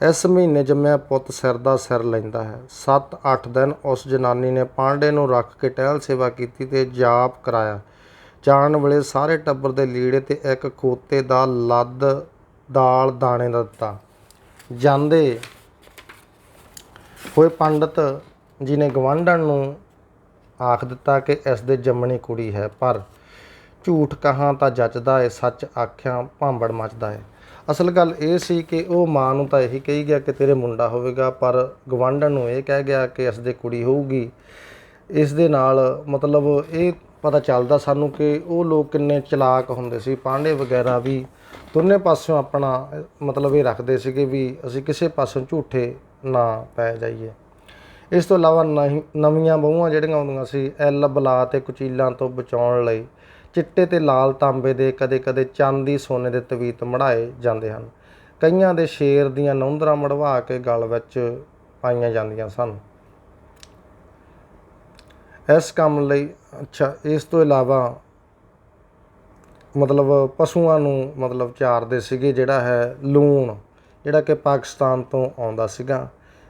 ਇਸ ਮਹੀਨੇ ਜੰਮਿਆ ਪੁੱਤ ਸਿਰ ਦਾ ਸਿਰ ਲੈਂਦਾ ਹੈ। 7-8 ਦਿਨ ਉਸ ਜਨਾਨੀ ਨੇ ਪਾਂਡੇ ਨੂੰ ਰੱਖ ਕੇ ਟਹਿਲ ਸੇਵਾ ਕੀਤੀ ਤੇ ਜਾਪ ਕਰਾਇਆ। ਜਾਣ ਵੇਲੇ ਸਾਰੇ ਟੱਬਰ ਦੇ ਲੀੜੇ ਤੇ ਇੱਕ ਖੋਤੇ ਦਾ ਲੱਦ ਦਾਲ ਦਾਣੇ ਦਾ ਦਿੱਤਾ। ਜਾਂਦੇ ਹੋਏ ਪੰਡਤ ਜੀ ਨੇ ਗਵਾਂਢਣ ਨੂੰ ਆਖ ਦਿੱਤਾ ਕਿ ਇਸ ਦੇ ਜੰਮਣੀ ਕੁੜੀ ਹੈ, ਪਰ ਝੂਠ ਕਹਾਂ ਤਾਂ ਜੱਜਦਾ ਏ, ਸੱਚ ਆਖਿਆਂ ਭਾਂਬੜ ਮੱਚਦਾ ਏ। ਅਸਲ ਗੱਲ ਇਹ ਸੀ ਕਿ ਉਹ ਮਾਂ ਨੂੰ ਤਾਂ ਇਹੀ ਕਹੀ ਗਿਆ ਕਿ ਤੇਰੇ ਮੁੰਡਾ ਹੋਵੇਗਾ, ਪਰ ਗਵਾਂਢਣ ਨੂੰ ਇਹ ਕਹਿ ਗਿਆ ਕਿ ਇਸ ਦੇ ਕੁੜੀ ਹੋਊਗੀ। ਇਸ ਦੇ ਨਾਲ ਮਤਲਬ ਇਹ ਪਤਾ ਚੱਲਦਾ ਸਾਨੂੰ ਕਿ ਉਹ ਲੋਕ ਕਿੰਨੇ ਚਲਾਕ ਹੁੰਦੇ ਸੀ। ਪਾਂਡੇ ਵਗੈਰਾ ਵੀ ਦੋਨੇ ਪਾਸਿਓਂ ਆਪਣਾ ਮਤਲਬ ਇਹ ਰੱਖਦੇ ਸੀਗੇ ਵੀ ਅਸੀਂ ਕਿਸੇ ਪਾਸੋਂ ਝੂਠੇ ਨਾ ਪੈ ਜਾਈਏ। ਇਸ ਤੋਂ ਇਲਾਵਾ ਨਹੀਂ- ਨਵੀਆਂ ਬਹੂਆਂ ਜਿਹੜੀਆਂ ਆਉਂਦੀਆਂ ਸੀ, ਐਲ ਬਲਾ ਤੇ ਕੁਚੀਲਾਂ ਤੋਂ ਬਚਾਉਣ ਲਈ ਚਿੱਟੇ ਤੇ ਲਾਲ ਤਾਂਬੇ ਦੇ ਕਦੇ-ਕਦੇ ਚਾਂਦੀ ਸੋਨੇ ਦੇ ਤਵੀਤ ਮੜਾਏ ਜਾਂਦੇ ਹਨ। ਕਈਆਂ ਦੇ ਸ਼ੇਰ ਦੀਆਂ ਨੌਂਦਰਾਂ ਮੜਵਾ ਕੇ ਗਲ ਵਿੱਚ ਪਾਈਆਂ ਜਾਂਦੀਆਂ ਸਨ। ਇਸ ਕੰਮ ਲਈ, ਅੱਛਾ, ਇਸ ਤੋਂ ਇਲਾਵਾ ਮਤਲਬ ਪਸ਼ੂਆਂ ਨੂੰ ਮਤਲਬ ਚਾਰਦੇ ਸੀਗੇ ਜਿਹੜਾ ਹੈ ਲੂਣ, ਜਿਹੜਾ ਕਿ ਪਾਕਿਸਤਾਨ ਤੋਂ ਆਉਂਦਾ ਸੀਗਾ।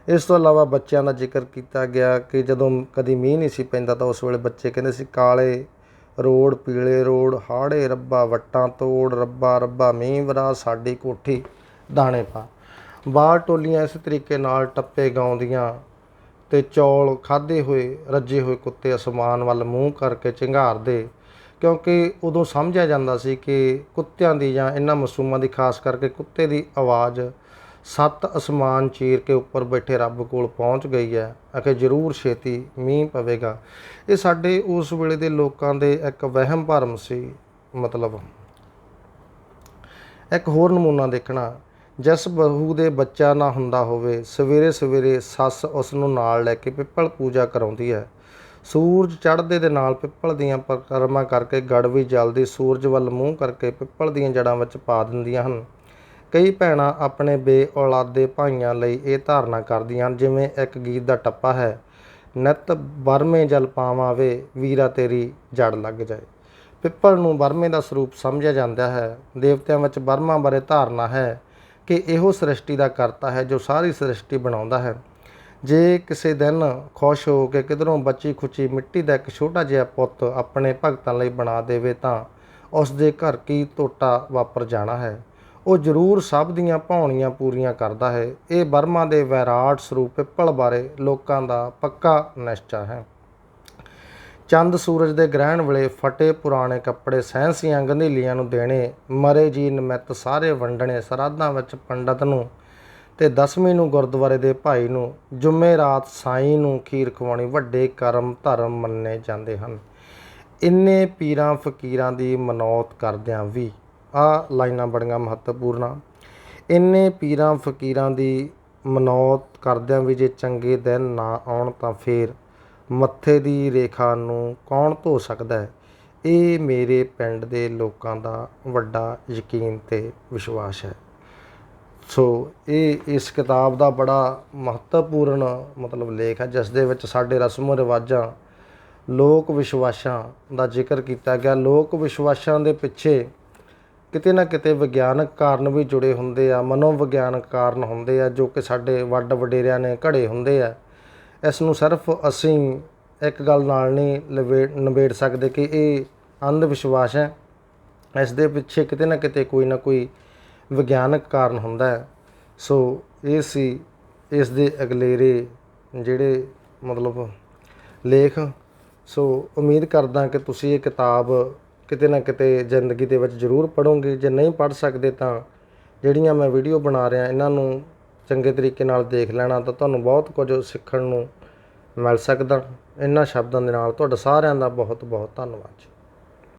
ਇਸ ਤੋਂ ਇਲਾਵਾ ਬੱਚਿਆਂ ਦਾ ਜ਼ਿਕਰ ਕੀਤਾ ਗਿਆ ਕਿ ਜਦੋਂ ਕਦੀ ਮੀਂਹ ਨਹੀਂ ਸੀ ਪੈਂਦਾ ਤਾਂ ਉਸ ਵੇਲੇ ਬੱਚੇ ਕਹਿੰਦੇ ਸੀ, ਕਾਲੇ ਰੋੜ ਪੀਲੇ ਰੋੜ, ਹਾੜੇ ਰੱਬਾ, ਵੱਟਾਂ ਤੋੜ, ਰੱਬਾ ਰੱਬਾ, ਮੀਂਹ ਵਰਾ, ਸਾਡੀ ਕੋਠੀ, ਦਾਣੇ ਪਾ। ਬਾਹਰ ਟੋਲੀਆਂ ਇਸ ਤਰੀਕੇ ਨਾਲ ਟੱਪੇ ਗਾਉਂਦੀਆਂ ਤੇ ਚੌਲ ਖਾਦੇ ਹੋਏ, ਰੱਜੇ ਹੋਏ ਕੁੱਤੇ ਅਸਮਾਨ ਵੱਲ ਮੂੰਹ ਕਰਕੇ ਚਿੰਗਾਰਦੇ ਕਿਉਂਕਿ ਉਦੋਂ ਸਮਝਿਆ ਜਾਂਦਾ ਸੀ ਕਿ ਕੁੱਤਿਆਂ ਦੀ ਜਾਂ ਇਹਨਾਂ ਮਾਸੂਮਾਂ ਦੀ, ਖਾਸ ਕਰਕੇ ਕੁੱਤੇ ਦੀ ਆਵਾਜ਼ ਸੱਤ ਅਸਮਾਨ ਚੀਰ ਕੇ ਉੱਪਰ ਬੈਠੇ ਰੱਬ ਕੋਲ ਪਹੁੰਚ ਗਈ ਹੈ ਅਕੇ ਜ਼ਰੂਰ ਛੇਤੀ ਮੀਂਹ ਪਵੇਗਾ। ਇਹ ਸਾਡੇ ਉਸ ਵੇਲੇ ਦੇ ਲੋਕਾਂ ਦੇ ਇੱਕ ਵਹਿਮ ਭਰਮ ਸੀ, ਮਤਲਬ। ਇੱਕ ਹੋਰ ਨਮੂਨਾ ਦੇਖਣਾ, ਜਿਸ ਬਹੂ ਦੇ ਬੱਚਾ ਨਾ ਹੁੰਦਾ ਹੋਵੇ, ਸਵੇਰੇ ਸਵੇਰੇ ਸੱਸ ਉਸ ਨੂੰ ਨਾਲ ਲੈ ਕੇ ਪਿੱਪਲ ਪੂਜਾ ਕਰਾਉਂਦੀ ਹੈ। ਸੂਰਜ ਚੜ੍ਹਦੇ ਦੇ ਨਾਲ ਪਿੱਪਲ ਦੀਆਂ ਪਰਿਕਰਮਾ ਕਰਕੇ ਗੜਵੀ ਜਲਦੀ ਸੂਰਜ ਵੱਲ ਮੂੰਹ ਕਰਕੇ ਪਿੱਪਲ ਦੀਆਂ ਜੜਾਂ ਵਿੱਚ ਪਾ ਦਿੰਦੀਆਂ ਹਨ। ਕਈ ਭੈਣਾਂ ਆਪਣੇ ਬੇਔਲਾਦੇ ਭਾਈਆਂ ਲਈ ਇਹ ਧਾਰਨਾ ਕਰਦੀਆਂ ਹਨ, ਜਿਵੇਂ ਇੱਕ ਗੀਤ ਦਾ ਟੱਪਾ ਹੈ, ਨਿੱਤ ਬਰਮੇ ਜਲ ਪਾਵਾਂ ਵੇ, ਵੀਰਾ ਤੇਰੀ ਜੜ ਲੱਗ ਜਾਏ। ਪਿੱਪਲ ਨੂੰ ਬਰਮੇ ਦਾ ਸਰੂਪ ਸਮਝਿਆ ਜਾਂਦਾ ਹੈ। ਦੇਵਤਿਆਂ ਵਿੱਚ ਬਰਮਾ ਬਾਰੇ ਧਾਰਨਾ ਹੈ ਕਿ ਇਹੋ ਸ੍ਰਿਸ਼ਟੀ ਦਾ ਕਰਤਾ ਹੈ ਜੋ ਸਾਰੀ ਸ੍ਰਿਸ਼ਟੀ ਬਣਾਉਂਦਾ ਹੈ। ਜੇ ਕਿਸੇ ਦਿਨ ਖੁਸ਼ ਹੋ ਕੇ ਕਿਧਰੋਂ ਬੱਚੀ ਖੁਚੀ ਮਿੱਟੀ ਦਾ ਇੱਕ ਛੋਟਾ ਜਿਹਾ ਪੁੱਤ ਆਪਣੇ ਭਗਤਾਂ ਲਈ ਬਣਾ ਦੇਵੇ ਤਾਂ ਉਸ ਦੇ ਘਰ ਕੀ ਟੋਟਾ ਵਾਪਰ ਜਾਣਾ ਹੈ? ਉਹ ਜ਼ਰੂਰ ਸਭ ਦੀਆਂ ਭਾਉਣੀਆਂ ਪੂਰੀਆਂ ਕਰਦਾ ਹੈ। ਇਹ ਬਰਮਾ ਦੇ ਵੈਰਾਟ ਸਰੂਪ ਪਿੱਪਲ ਬਾਰੇ ਲੋਕਾਂ ਦਾ ਪੱਕਾ ਨਿਸ਼ਚਾ ਹੈ। ਚੰਦ ਸੂਰਜ ਦੇ ਗ੍ਰਹਿਣ ਵੇਲੇ ਫਟੇ ਪੁਰਾਣੇ ਕੱਪੜੇ ਸੈਂਸੀਆਂ ਗੰਧੀਲੀਆਂ ਨੂੰ ਦੇਣੇ, ਮਰੇ ਜੀ ਨਿਮਿਤ ਸਾਰੇ ਵੰਡਣੇ ਸਰਾਧਾਂ ਵਿੱਚ ਪੰਡਤ ਨੂੰ ਤੇ ਦਸਵੀਂ ਨੂੰ ਗੁਰਦੁਆਰੇ ਦੇ ਭਾਈ ਨੂੰ, ਜੁਮੇ ਰਾਤ ਸਾਈਂ ਨੂੰ ਖੀਰ ਖਵਾਉਣੀ ਵੱਡੇ ਕਰਮ ਧਰਮ ਮੰਨੇ ਜਾਂਦੇ ਹਨ। ਇੰਨੇ ਪੀਰਾਂ ਫਕੀਰਾਂ ਦੀ ਮਨੌਤ ਕਰਦਿਆਂ ਵੀ ਆ ਲਾਈਨਾਂ ਬੜੀਆਂ ਮਹੱਤਵਪੂਰਨ ਆ। ਇੰਨੇ ਪੀਰਾਂ ਫਕੀਰਾਂ ਦੀ ਮਨੌਤ ਕਰਦਿਆਂ ਵੀ ਜੇ ਚੰਗੇ ਦਿਨ ਨਾ ਆਉਣ ਤਾਂ ਫੇਰ ਮੱਥੇ ਦੀ ਰੇਖਾ ਨੂੰ ਕੌਣ ਧੋ ਸਕਦਾ ਹੈ? ਇਹ ਮੇਰੇ ਪਿੰਡ ਦੇ ਲੋਕਾਂ ਦਾ ਵੱਡਾ ਯਕੀਨ ਤੇ ਵਿਸ਼ਵਾਸ ਹੈ। ਸੋ ਇਹ ਇਸ ਕਿਤਾਬ ਦਾ ਬੜਾ ਮਹੱਤਵਪੂਰਨ ਮਤਲਬ ਲੇਖ ਹੈ, ਜਿਸ ਦੇ ਵਿੱਚ ਸਾਡੇ ਰਸਮੋ ਰਿਵਾਜਾਂ, ਲੋਕ ਵਿਸ਼ਵਾਸਾਂ ਦਾ ਜ਼ਿਕਰ ਕੀਤਾ ਗਿਆ। ਲੋਕ ਵਿਸ਼ਵਾਸਾਂ ਦੇ ਪਿੱਛੇ ਕਿਤੇ ਨਾ ਕਿਤੇ ਵਿਗਿਆਨਕ ਕਾਰਨ ਵੀ ਜੁੜੇ ਹੁੰਦੇ ਆ, ਮਨੋਵਿਗਿਆਨਕ ਕਾਰਨ ਹੁੰਦੇ ਆ, ਜੋ ਕਿ ਸਾਡੇ ਵੱਡ ਵਡੇਰਿਆਂ ਨੇ ਘੜੇ ਹੁੰਦੇ ਆ। ਇਸ ਨੂੰ ਸਿਰਫ ਅਸੀਂ ਇੱਕ ਗੱਲ ਨਾਲ ਨਹੀਂ ਲਵੇ, ਨਿਬੇੜ ਸਕਦੇ ਕਿ ਇਹ ਅੰਧ ਵਿਸ਼ਵਾਸ ਹੈ। ਇਸ ਦੇ ਪਿੱਛੇ ਕਿਤੇ ਨਾ ਕਿਤੇ ਕੋਈ ਨਾ ਕੋਈ ਵਿਗਿਆਨਕ ਕਾਰਨ ਹੁੰਦਾ ਹੈ। ਸੋ ਇਹ ਸੀ ਇਸ ਦੇ ਅਗਲੇਰੇ ਜਿਹੜੇ ਮਤਲਬ ਲੇਖ। ਸੋ ਉਮੀਦ ਕਰਦਾ ਕਿ ਤੁਸੀਂ ਇਹ ਕਿਤਾਬ ਕਿਤੇ ਨਾ ਕਿਤੇ ਜ਼ਿੰਦਗੀ ਦੇ ਵਿੱਚ ਜ਼ਰੂਰ ਪੜ੍ਹੋਗੇ। ਜੇ ਨਹੀਂ ਪੜ੍ਹ ਸਕਦੇ ਤਾਂ ਜਿਹੜੀਆਂ ਮੈਂ ਵੀਡੀਓ ਬਣਾ ਰਿਹਾ, ਇਹਨਾਂ ਨੂੰ ਚੰਗੇ ਤਰੀਕੇ ਨਾਲ ਦੇਖ ਲੈਣਾ ਤਾਂ ਤੁਹਾਨੂੰ ਬਹੁਤ ਕੁਝ ਸਿੱਖਣ ਨੂੰ ਮਿਲ ਸਕਦਾ। ਇਹਨਾਂ ਸ਼ਬਦਾਂ ਦੇ ਨਾਲ ਤੁਹਾਡਾ ਸਾਰਿਆਂ ਦਾ ਬਹੁਤ ਬਹੁਤ ਧੰਨਵਾਦ ਜੀ।